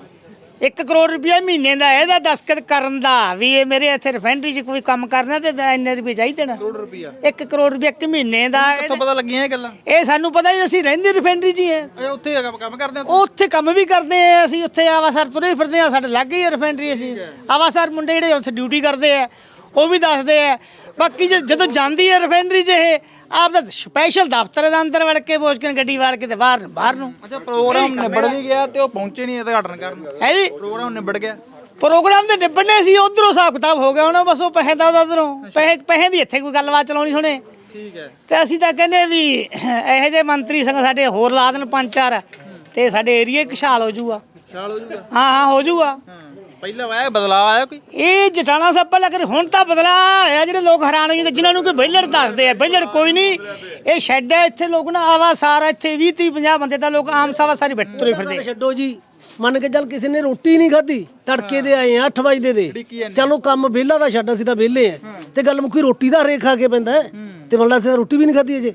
1 ਕਰੋੜ ਰੁਪਈਆ ਮਹੀਨੇ ਦਾ ਇਹਦਾ ਦਸਕਤ ਕਰਨ ਦਾ ਵੀ ਇਹ ਮੇਰੇ ਇੱਥੇ ਰਿਫਾਈਨਰੀ 'ਚ ਕੋਈ ਕੰਮ ਕਰਨਾ ਤੇ ਤਾਂ ਇੰਨੇ ਰੁਪਏ ਚਾਹੀਦੇ ਨੇ ਕਰੋੜ ਰੁਪਿਆ 1 ਕਰੋੜ ਰੁਪਈਆ ਇੱਕ ਮਹੀਨੇ ਦਾ ਕਿੱਥੋਂ ਪਤਾ ਲੱਗੀਆਂ ਇਹ ਗੱਲਾਂ? ਇਹ ਸਾਨੂੰ ਪਤਾ ਹੀ ਅਸੀਂ ਰਹਿੰਦੇ ਰਿਫਾਈਨਰੀ 'ਚ ਹੀ ਹੈ ਅੱਛਾ ਉੱਥੇ ਕੰਮ ਕੰਮ ਕਰਦੇ ਆ ਉਹ ਉੱਥੇ ਕੰਮ ਵੀ ਕਰਦੇ ਆ ਅਸੀਂ ਉੱਥੇ ਆਵਾਸਰ ਤੁਰੇ ਫਿਰਦੇ ਆ ਸਾਡੇ ਲੱਗ ਹੀ ਰਿਫਾਈਨਰੀ ਅਸੀਂ। ਆਵਾਸਰ ਮੁੰਡੇ ਜਿਹੜੇ ਉੱਥੇ ਡਿਊਟੀ ਕਰਦੇ ਆ ਉਹ ਵੀ ਦੱਸਦੇ ਆ। ਬਾਕੀ ਜਦੋਂ ਜਾਂਦੀ ਹੈ ਰਿਫਾਈਨਰੀ 'ਚ ਇਹ ਆਪ ਦਾ ਸਪੈਸ਼ਲ ਦਫ਼ਤਰ ਦੇ ਅੰਦਰ ਵੜ ਕੇ ਬੋਝ ਕੇ ਗੱਡੀ ਵਾੜ ਕੇ ਤੇ ਬਾਹਰ ਬਾਹਰ ਨੂੰ। ਅੱਛਾ ਪ੍ਰੋਗਰਾਮ ਨਿਬੜ ਵੀ ਗਿਆ ਤੇ ਉਹ ਪਹੁੰਚੇ ਨਹੀਂ ਉਦਘਾਟਨ ਕਰਨ। ਹੈ ਜੀ? ਪ੍ਰੋਗਰਾਮ ਨਿਬੜ ਗਿਆ। ਪ੍ਰੋਗਰਾਮ ਤੇ ਨਿਬੜਨੇ ਸੀ ਉਧਰੋਂ ਹਿਸਾਬ ਕਿਤਾਬ ਹੋ ਗਿਆ ਹੁਣ ਬਸ ਉਹ ਪੈਸੇ ਦਾ ਉਧਰੋਂ। ਪੈਸੇ ਪੈਸੇ ਦੀ ਇੱਥੇ ਕੋਈ ਗੱਲਬਾਤ ਚਲਾਉਣੀ ਸੁਣੇ। ਠੀਕ ਹੈ। ਤੇ ਅਸੀਂ ਤਾਂ ਕਹਿੰਦੇ ਵੀ ਇਹੋ ਜਿਹੇ ਮੰਤਰੀ ਸੰਗ ਸਾਡੇ ਹੋਰ ਲਾ ਦੇਣ ਪੰਜ ਚਾਰ ਤੇ ਸਾਡੇ ਏਰੀਏ ਖੁਸ਼ਹਾਲ ਹੋ ਜਾਊਗਾ। ਚਾਲ ਹੋ ਜੂਗਾ ਹਾਂ ਹਾਂ ਹੋ ਜਾਊਗਾ। ਹਾਂ। ਪਹਿਲਾਂ ਆਇਆ ਬਦਲਾਅ ਆਇਆ ਕੋਈ? ਇਹ ਜਟਾਣਾ ਸਾਹਿਬ ਪਹਿਲਾਂ ਕਰ ਹੁਣ ਤਾਂ ਬਦਲਾ ਆਇਆ ਜਿਹੜੇ ਲੋਕ ਹੈਰਾਨ ਹੋ ਜਾਂਦੇ ਜਿਨ੍ਹਾਂ ਨੂੰ ਕੋਈ ਬੇਲੜ ਦੱਸਦੇ ਆ ਬੇਲੜ ਕੋਈ ਨਹੀਂ। ਇਹ ਸ਼ੈੱਡ ਹੈ ਇੱਥੇ ਲੋਕ ਨਾ ਆਵਾ ਸਾਰਾ ਇੱਥੇ 20 30 50 ਬੰਦੇ ਤਾਂ ਲੋਕ ਆਮ ਸਾਵਾ ਸਾਰੀ ਬੈਠ ਤੁਰੇ ਫਿਰਦੇ। ਛੱਡੋ ਜੀ ਮੰਨ ਕੇ ਚੱਲ ਕਿਸੇ ਨੇ ਰੋਟੀ ਨਹੀਂ ਖਾਧੀ ਤੜਕੇ ਦੇ ਆਏ ਆ 8 ਵਜੇ ਦੇ। ਚਲੋ ਕੰਮ ਵਿਹਲਾ ਦਾ ਛੱਡ ਅਸੀਂ ਤਾਂ ਵਿਹਲੇ ਆ। ਤੇ ਗੱਲ ਮੁੱਕੀ ਰੋਟੀ ਦਾ ਹਰੇਕ ਖਾ ਕੇ ਪੈਂਦਾ। ਤੇ ਮੰਨ ਲਾ ਅਸੀਂ ਤਾਂ ਰੋਟੀ ਵੀ ਨਹੀਂ ਖਾਧੀ ਅਜੇ।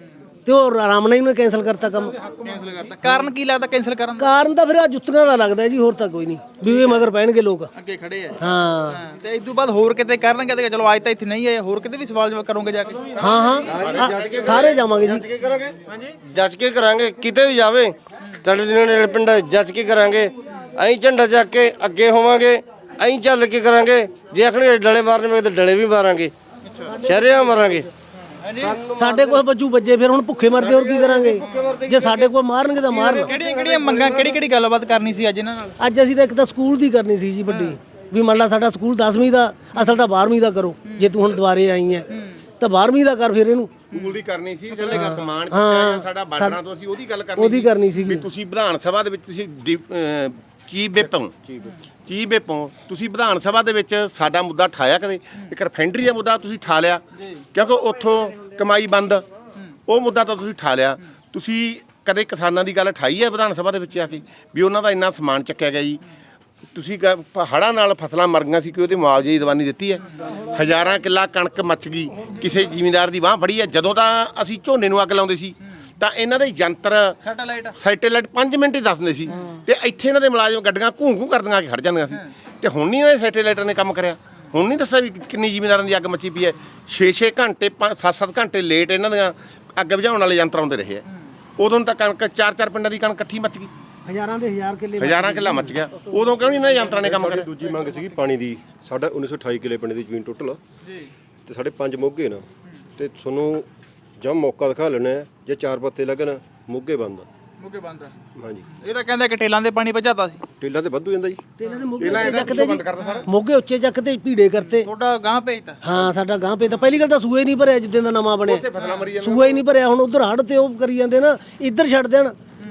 ਤੇ ਉਹ ਆਰਾਮ ਨਾਲ ਹੀ ਉਹਨੇ ਕੈਨਸਲ ਕਰਤਾ ਕੰਮ। ਕੈਨਸਲ ਕਰਤਾ। ਕਾਰਨ ਕੀ ਲੱਗਦਾ ਕੈਨਸਲ ਕਰਨ ਦਾ? ਕਾਰਨ ਤਾਂ ਫਿਰ ਆ ਜੁੱਤੀਆਂ ਦਾ ਲੱਗਦਾ ਜੀ ਹੋਰ ਤਾਂ ਕੋਈ ਨਹੀਂ। ਵੀ ਇਹ ਮਗਰ ਪੈਣਗੇ ਲੋਕ। ਅੱਗੇ ਖੜੇ ਆ। ਹਾਂ। ਤੇ ਇਸ ਤੋਂ ਬਾਅਦ ਹੋਰ ਕਿਤੇ ਕਰਨਗੇ ਤੇ ਚਲੋ ਅੱਜ ਤਾਂ ਇੱਥੇ ਨਹੀਂ ਆਏ। ਹੋਰ ਕਿਤੇ ਵੀ ਸਵਾਲ ਜਵਾਬ ਕਰੋਗੇ ਜਾ ਕੇ? ਹਾਂ ਹਾਂ। ਸਾਰੇ ਜਾਵਾਂਗੇ ਜੀ। ਕੀ ਕਰਾਂਗੇ? ਜੱਜ ਕੇ ਕਰਾਂਗੇ। ਕਿਤੇ ਵੀ ਜਾਵੇ ਸਾਡੇ ਜਿਹਨਾਂ ਨੇ ਪਿੰਡਾਂ ਜੱਜ ਕੇ ਕਰਾਂਗੇ। ਐਂ ਝੰਡਾ ਚੱਕ ਕੇ ਅੱਗੇ ਹੋਵਾਂਗੇ। ਐਂ ਚੱਲ ਕੇ ਕਰਾਂਗੇ। ਜੇ ਆਖਣਗੇ ਡਲੇ ਮਾਰਨੇ ਪਏ ਤਾਂ ਡਲੇ ਵੀ ਮਾਰਾਂਗੇ। ਸ਼ਰਿਆਂ ਮਾਰਾਂਗੇ। ਸਾਡੇ ਕੋਲ ਬੱਜੂ ਬੱਜੇ ਫਿਰ ਹੁਣ ਭੁੱਖੇ ਮਰਦੇ ਹੋਰ ਕੀ ਕਰਾਂਗੇ? ਜੇ ਸਾਡੇ ਕੋਲ ਮਾਰਨਗੇ ਤਾਂ ਮਾਰਨ ਕਿਹੜੀਆਂ ਕਿਹੜੀਆਂ ਮੰਗਾਂ ਕਿਹੜੀ ਕਿਹੜੀ ਗੱਲਬਾਤ ਕਰਨੀ ਸੀ ਅੱਜ ਇਹਨਾਂ ਨਾਲ? ਅੱਜ ਅਸੀਂ ਤਾਂ ਇੱਕ ਤਾਂ ਸਕੂਲ ਦੀ ਕਰਨੀ ਸੀ ਜੀ ਵੱਡੀ। ਵੀ ਮੰਨ ਲਾ ਸਾਡਾ ਸਕੂਲ 10ਵੀਂ ਦਾ ਅਸਲ ਤਾਂ 12ਵੀਂ ਦਾ ਕਰੋ ਜੇ ਤੂੰ ਹੁਣ ਦੁਬਾਰੇ ਆਈ ਹੈ। ਤਾਂ 12ਵੀਂ ਦਾ ਕਰ ਫਿਰ ਇਹਨੂੰ। ਸਕੂਲ ਦੀ ਕਰਨੀ ਸੀ ਜਿਹੜੇ ਸਮਾਨ ਸਾਡਾ ਬਾਟਣਾ ਤੋਂ ਅਸੀਂ ਉਹਦੀ ਗੱਲ ਕਰਨੀ ਉਹਦੀ ਕਰਨੀ ਸੀਗੀ। ਵੀ ਤੁਸੀਂ ਵਿਧਾਨ ਸਭਾ ਦੇ ਵਿੱਚ ਤੁਸੀਂ ਚੀਫ ਵਿਪ ਹੋ ਵਿਪ ਹੋ ਤੁਸੀਂ ਵਿਧਾਨ ਸਭਾ ਦੇ ਵਿੱਚ ਸਾਡਾ ਮੁੱਦਾ ਠਾਇਆ ਕਦੇ? ਇੱਕ ਰਿਫਾਈਨਰੀ ਦਾ ਮੁੱਦਾ ਤੁਸੀਂ ਠਾ ਲਿਆ। ਕਿਉਂਕਿ ਉੱਥੋਂ ਕਮਾਈ ਬੰਦ। ਉਹ ਮੁੱਦਾ ਤਾਂ ਤੁਸੀਂ ਠਾ ਲਿਆ। ਤੁਸੀਂ ਕਦੇ ਕਿਸਾਨਾਂ ਦੀ ਗੱਲ ਠਾਈ ਹੈ ਵਿਧਾਨ ਸਭਾ ਦੇ ਵਿੱਚ ਆ ਕੇ? ਵੀ ਉਹਨਾਂ ਦਾ ਇੰਨਾ ਸਮਾਨ ਚੱਕਿਆ ਗਿਆ ਜੀ। ਤੁਸੀਂ ਹੜਾਂ ਨਾਲ ਫਸਲਾਂ ਮਰ ਗਈਆਂ ਸੀ ਕਿ ਉਹਦੇ ਮੁਆਵਜ਼ੇ ਦੀ ਦਵਾਨੀ ਦਿੱਤੀ ਹੈ? ਹਜ਼ਾਰਾਂ ਕਿੱਲਾ ਕਣਕ ਮੱਚ ਗਈ। ਕਿਸੇ ਜ਼ਿਮੀਂਦਾਰ ਦੀ ਬਾਹ ਫੜੀ ਹੈ। ਜਦੋਂ ਤਾਂ ਅਸੀਂ ਝੋਨੇ ਨੂੰ ਅੱਗ ਲਾਉਂਦੇ ਸੀ। ਤਾਂ ਇਹਨਾਂ ਦੇ ਯੰਤਰ ਸੈਟੇਲਾਈਟ। ਸੈਟੇਲਾਈਟ 5 ਮਿੰਟ ਹੀ ਦੱਸ ਦਿੰਦੇ ਸੀ ਤੇ ਇੱਥੇ ਇਹਨਾਂ ਦੇ ਮੁਲਾਜ਼ਮ ਗੱਡੀਆਂ ਘੂੰ ਘੂੰ ਕਰਦੀਆਂ ਆ ਕੇ ਖੜ ਜਾਂਦੀਆਂ ਸੀ। ਤੇ ਹੁਣ ਨਹੀਂ ਇਹਨਾਂ ਸੈਟੇਲਾਈਟਰ ਨੇ ਕੰਮ ਕਰਿਆ। ਹੁਣ ਨਹੀਂ ਦੱਸਿਆ ਵੀ ਕਿੰਨੀ ਜ਼ਿਮੀਂਦਾਰਾਂ ਦੀ ਅੱਗ ਮੱਚੀ ਪਈ ਹੈ। 6-6 ਘੰਟੇ 7-7 ਘੰਟੇ ਲੇਟ ਇਹਨਾਂ ਦੀਆਂ ਅੱਗ ਬੁਝਾਉਣ ਵਾਲੇ ਯੰਤਰ ਆਉਂਦੇ ਰਹੇ ਆ ਉਦੋਂ ਤਾਂ ਕਣਕ ਚਾਰ ਚਾਰ ਪਿੰਡਾਂ ਦੀ ਕਣਕ ਇਕੱਠੀ ਮੱਚ ਗਈ। ਹਜ਼ਾਰਾਂ ਦੇ ਹਜ਼ਾਰ ਕਿੱਲੇ ਹਜ਼ਾਰਾਂ ਕਿੱਲਾ ਮੱਚ ਗਿਆ। ਉਦੋਂ ਕਿਉਂ ਨਹੀਂ ਇਹਨਾਂ ਯੰਤਰਾਂ ਨੇ ਕੰਮ ਸਾਡੀ ਕਰਿਆ? ਦੂਜੀ ਮੰਗ ਸੀਗੀ ਪਾਣੀ ਦੀ। ਸਾਡਾ 1928 ਕਿਲੇ ਪਿੰਡ ਦੀ ਜ਼ਮੀਨ ਟੋਟਲ। ਤੇ ਸਾਡੇ ਪੰਜ ਮੋਗੇ ਨਾ। ਤੇ ਤੁਹਾਨੂੰ ਜਾਂ ਮੌਕਾ ਦਿਖਾ ਲੈਣਾ ਹੈ, ਜੇ ਚਾਰ ਪੱਤੇ ਲੱਗਣ ਮੋਗੇ ਬੰਦ। ਮੁਕੇ ਬੰਦ। ਹਾਂਜੀ। ਇਹ ਤਾਂ ਕਹਿੰਦੇ ਕਿ ਟੇਲਾਂ ਦੇ ਪਾਣੀ ਭਜਾਤਾ ਸੀ। ਟੇਲਾ ਤੇ ਵੱਧ ਜਾਂਦਾ ਜੀ। ਟੇਲੇ ਦੇ ਮੋਗੇ ਉੱਚੇ ਚੱਕਦੇ ਜੀ। ਮੋਗੇ ਉੱਚੇ ਚੱਕਦੇ ਭੀੜੇ ਕਰਤੇ। ਤੁਹਾਡਾ ਗਾਂ ਭੇਜਤਾ ਹਾਂ ਸਾਡਾ ਗਾਂ ਪੇ ਤਾਂ। ਪਹਿਲੀ ਗੱਲ ਤਾਂ ਸੂਏ ਨਹੀਂ ਭਰਿਆ ਜਿੱਦਾਂ ਦਾ ਨਵਾਂ ਬਣਿਆ। ਸੂਆ ਹੀ ਨਹੀਂ ਭਰਿਆ। ਹੁਣ ਉਧਰ ਹੜ ਤੇ ਉਹ ਕਰੀ ਜਾਂਦੇ ਨਾ ਇੱਧਰ ਛੱਡ ਦੇਣ।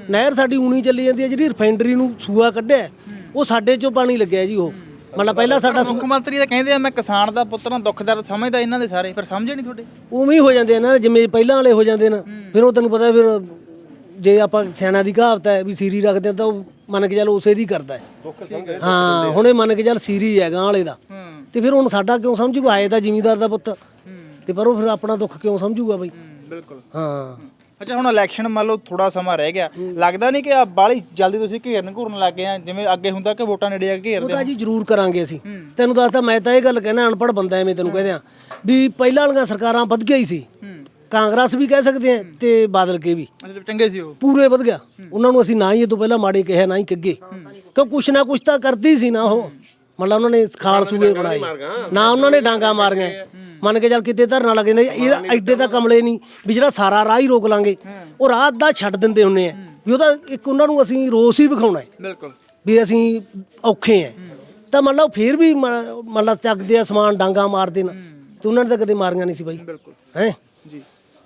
ਨਹਿਰ ਸਾਡੀ ਊਣੀ ਚੱਲੀ ਜਾਂਦੀ ਹੈ ਜਿਹੜੀ ਰਿਫਾਈਨਰੀ ਨੂੰ ਸੂਆ ਕੱਢਿਆ। ਉਹ ਸਾਡੇ ਚੋਂ ਪਾਣੀ ਲੱਗਿਆ ਜੀ ਉਹ। ਮਤਲਬ ਪਹਿਲਾਂ ਸਾਡਾ ਮੁੱਖ ਮੰਤਰੀ ਤਾਂ ਕਹਿੰਦੇ ਆ ਮੈਂ ਕਿਸਾਨ ਦਾ ਪੁੱਤਰ ਹਾਂ ਦੁੱਖ ਦਰਦ ਸਮਝਦਾ ਇਹਨਾਂ ਦੇ ਸਾਰੇ ਪਰ ਸਮਝੇ ਨਹੀਂ ਤੁਹਾਡੇ? ਉਵੇਂ ਹੀ ਹੋ ਜਾਂਦੇ ਆ ਨਾ ਜਿਵੇਂ ਪਹਿਲਾਂ ਵਾਲੇ ਹੋ ਜਾਂਦੇ ਨੇ ਫਿਰ ਉਹ ਤੈਨੂੰ ਪਤਾ ਫਿਰ ਜੇ ਆਪਾਂ ਸਿਆਣਾ ਦੀ ਕਹਾਵਤ ਹੈ ਵੀ ਸੀਰੀ ਰੱਖਦੇ ਆ ਤਾਂ ਉਹ ਮੰਨ ਕੇ ਚੱਲ ਉਸੇ ਦੀ ਕਰਦਾ ਹੈ। ਹਾਂ ਹੁਣੇ ਮੰਨ ਕੇ ਚੱਲ ਸੀਰੀ ਹੈ ਗਾਂ ਵਾਲੇ ਦਾ। ਤੇ ਫਿਰ ਹੁਣ ਸਾਡਾ ਕਿਉਂ ਸਮਝੂਗਾ? ਆਏ ਤਾਂ ਜ਼ਿਮੀਦਾਰ ਦਾ ਪੁੱਤ। ਤੇ ਪਰ ਉਹ ਫਿਰ ਆਪਣਾ ਦੁੱਖ ਕਿਉਂ ਸਮਝੂਗਾ ਬਈ? ਬਿਲਕੁਲ। ਹਾਂ। ਅੱਛਾ ਹੁਣ ਇਲੈਕਸ਼ਨ ਮੰਨ ਲਓ ਥੋੜਾ ਸਮਾਂ ਰਹਿ ਗਿਆ। ਲੱਗਦਾ ਨਹੀਂ ਕਿ ਆ ਬਾਲੀ ਜਲਦੀ ਤੁਸੀਂ ਘੇਰਨ ਘੂਰਨ ਲੱਗ ਗਏ ਆ ਜਿਵੇਂ ਅੱਗੇ ਹੁੰਦਾ ਕਿ ਵੋਟਾਂ ਨੇੜੇ ਆ ਕੇ ਘੇਰਦੇ ਉਹਦਾ ਜੀ ਜ਼ਰੂਰ ਕਰਾਂਗੇ ਅਸੀਂ। ਤੈਨੂੰ ਦੱਸਦਾ ਮੈਂ ਤਾਂ ਇਹ ਗੱਲ ਕਹਿਣਾ ਅਨਪੜ੍ਹ ਬੰਦਾ ਐਵੇਂ ਤੈਨੂੰ ਕਹਦੇ ਆ ਵੀ ਪਹਿਲਾਂ ਵਾਲੀਆਂ ਸਰਕਾਰਾਂ ਵਧ ਗਿਆ ਹੀ। ਸੀ ਕਾਂਗਰਸ ਵੀ ਕਹਿ ਸਕਦੇ ਆ ਤੇ ਬਾਦਲ ਕੇ ਵੀ। ਅੱਛਾ ਚੰਗੇ ਸੀ ਉਹ। ਪੂਰੇ ਵਧ ਗਿਆ। ਉਹਨਾਂ ਨੂੰ ਅਸੀਂ ਨਾ ਹੀ ਇਹ ਤੋਂ ਪਹਿਲਾਂ ਮਾੜੇ ਕਿਹਾ ਨਾ ਹੀ ਕੱਗੇ। ਕਿਉਂ ਕੁਛ ਨਾ ਕੁਛ ਤਾਂ ਕਰਦੀ ਸੀ ਨਾ ਉਹ। ਮਤਲਬ ਉਹਨਾਂ ਨੇ ਖਾਲ ਸੂਏ ਬਣਾਏ ਨਾ ਉਹਨਾਂ ਨੇ ਡਾਂਗਾ ਮਾਰੀਆਂ। ਮੰਨ ਕੇ ਚੱਲ ਕਿਤੇ ਧਰਨਾ ਲੱਗ ਜਾਂਦਾ ਇਹ ਐਡੇ ਤਾਂ ਕਮਲੇ ਨਹੀਂ ਵੀ ਜਿਹੜਾ ਸਾਰਾ ਰਾਹ ਹੀ ਰੋਕ ਲਾਂਗੇ। ਉਹ ਰਾਹ ਦਾ ਛੱਡ ਦਿੰਦੇ ਹੁੰਨੇ ਆ ਵੀ ਉਹਦਾ ਇੱਕ ਉਹਨਾਂ ਨੂੰ ਅਸੀਂ ਰੋਸ ਹੀ ਵਿਖਾਉਣਾ ਹੈ। ਬਿਲਕੁਲ। ਵੀ ਅਸੀਂ ਔਖੇ ਆ। ਤਾਂ ਮੰਨ ਲਓ ਫੇਰ ਵੀ ਮੰਨ ਲਾ ਚੱਕਦੇ ਆ ਸਮਾਨ ਡਾਂਗਾ ਮਾਰਦੇ ਨੇ ਤੇ ਉਹਨਾਂ ਨੇ ਤਾਂ ਕਦੇ ਮਾਰੀਆਂ ਨਹੀਂ ਸੀ ਬਾਈ। ਬਿਲਕੁਲ। ਹੈ? ਜੀ।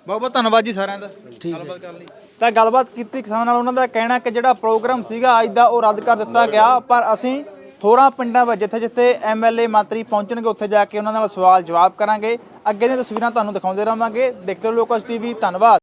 ਬਹੁਤ ਬਹੁਤ ਧੰਨਵਾਦ ਜੀ ਸਾਰਿਆਂ ਦਾ। ਗੱਲਬਾਤ ਕਰਨ ਲਈ। ਤਾਂ ਗੱਲਬਾਤ ਕੀਤੀ ਕਿਸਾਨਾਂ ਨਾਲ ਉਹਨਾਂ ਦਾ ਕਹਿਣਾ ਕਿ ਜਿਹੜਾ ਪ੍ਰੋਗਰਾਮ ਸੀਗਾ ਅੱਜ ਦਾ ਉਹ ਰੱਦ ਕਰ ਦਿੱਤਾ ਗਿਆ ਪਰ ਅਸੀਂ ਹੋਰਾਂ ਪਿੰਡਾਂ ਵਿੱਚ ਜਿੱਥੇ ਜਿੱਥੇ ਐਮਐਲਏ ਮੰਤਰੀ ਪਹੁੰਚਣਗੇ, ਉੱਥੇ ਜਾ ਕੇ ਉਹਨਾਂ ਨਾਲ ਸਵਾਲ ਜਵਾਬ ਕਰਾਂਗੇ। ਅੱਗੇ ਦੀਆਂ ਤਸਵੀਰਾਂ ਤੁਹਾਨੂੰ ਦਿਖਾਉਂਦੇ ਰਹਾਂਗੇ। ਦੇਖਦੇ ਰਹੋ ਲੋਕਸ ਟੀਵੀ, ਧੰਨਵਾਦ।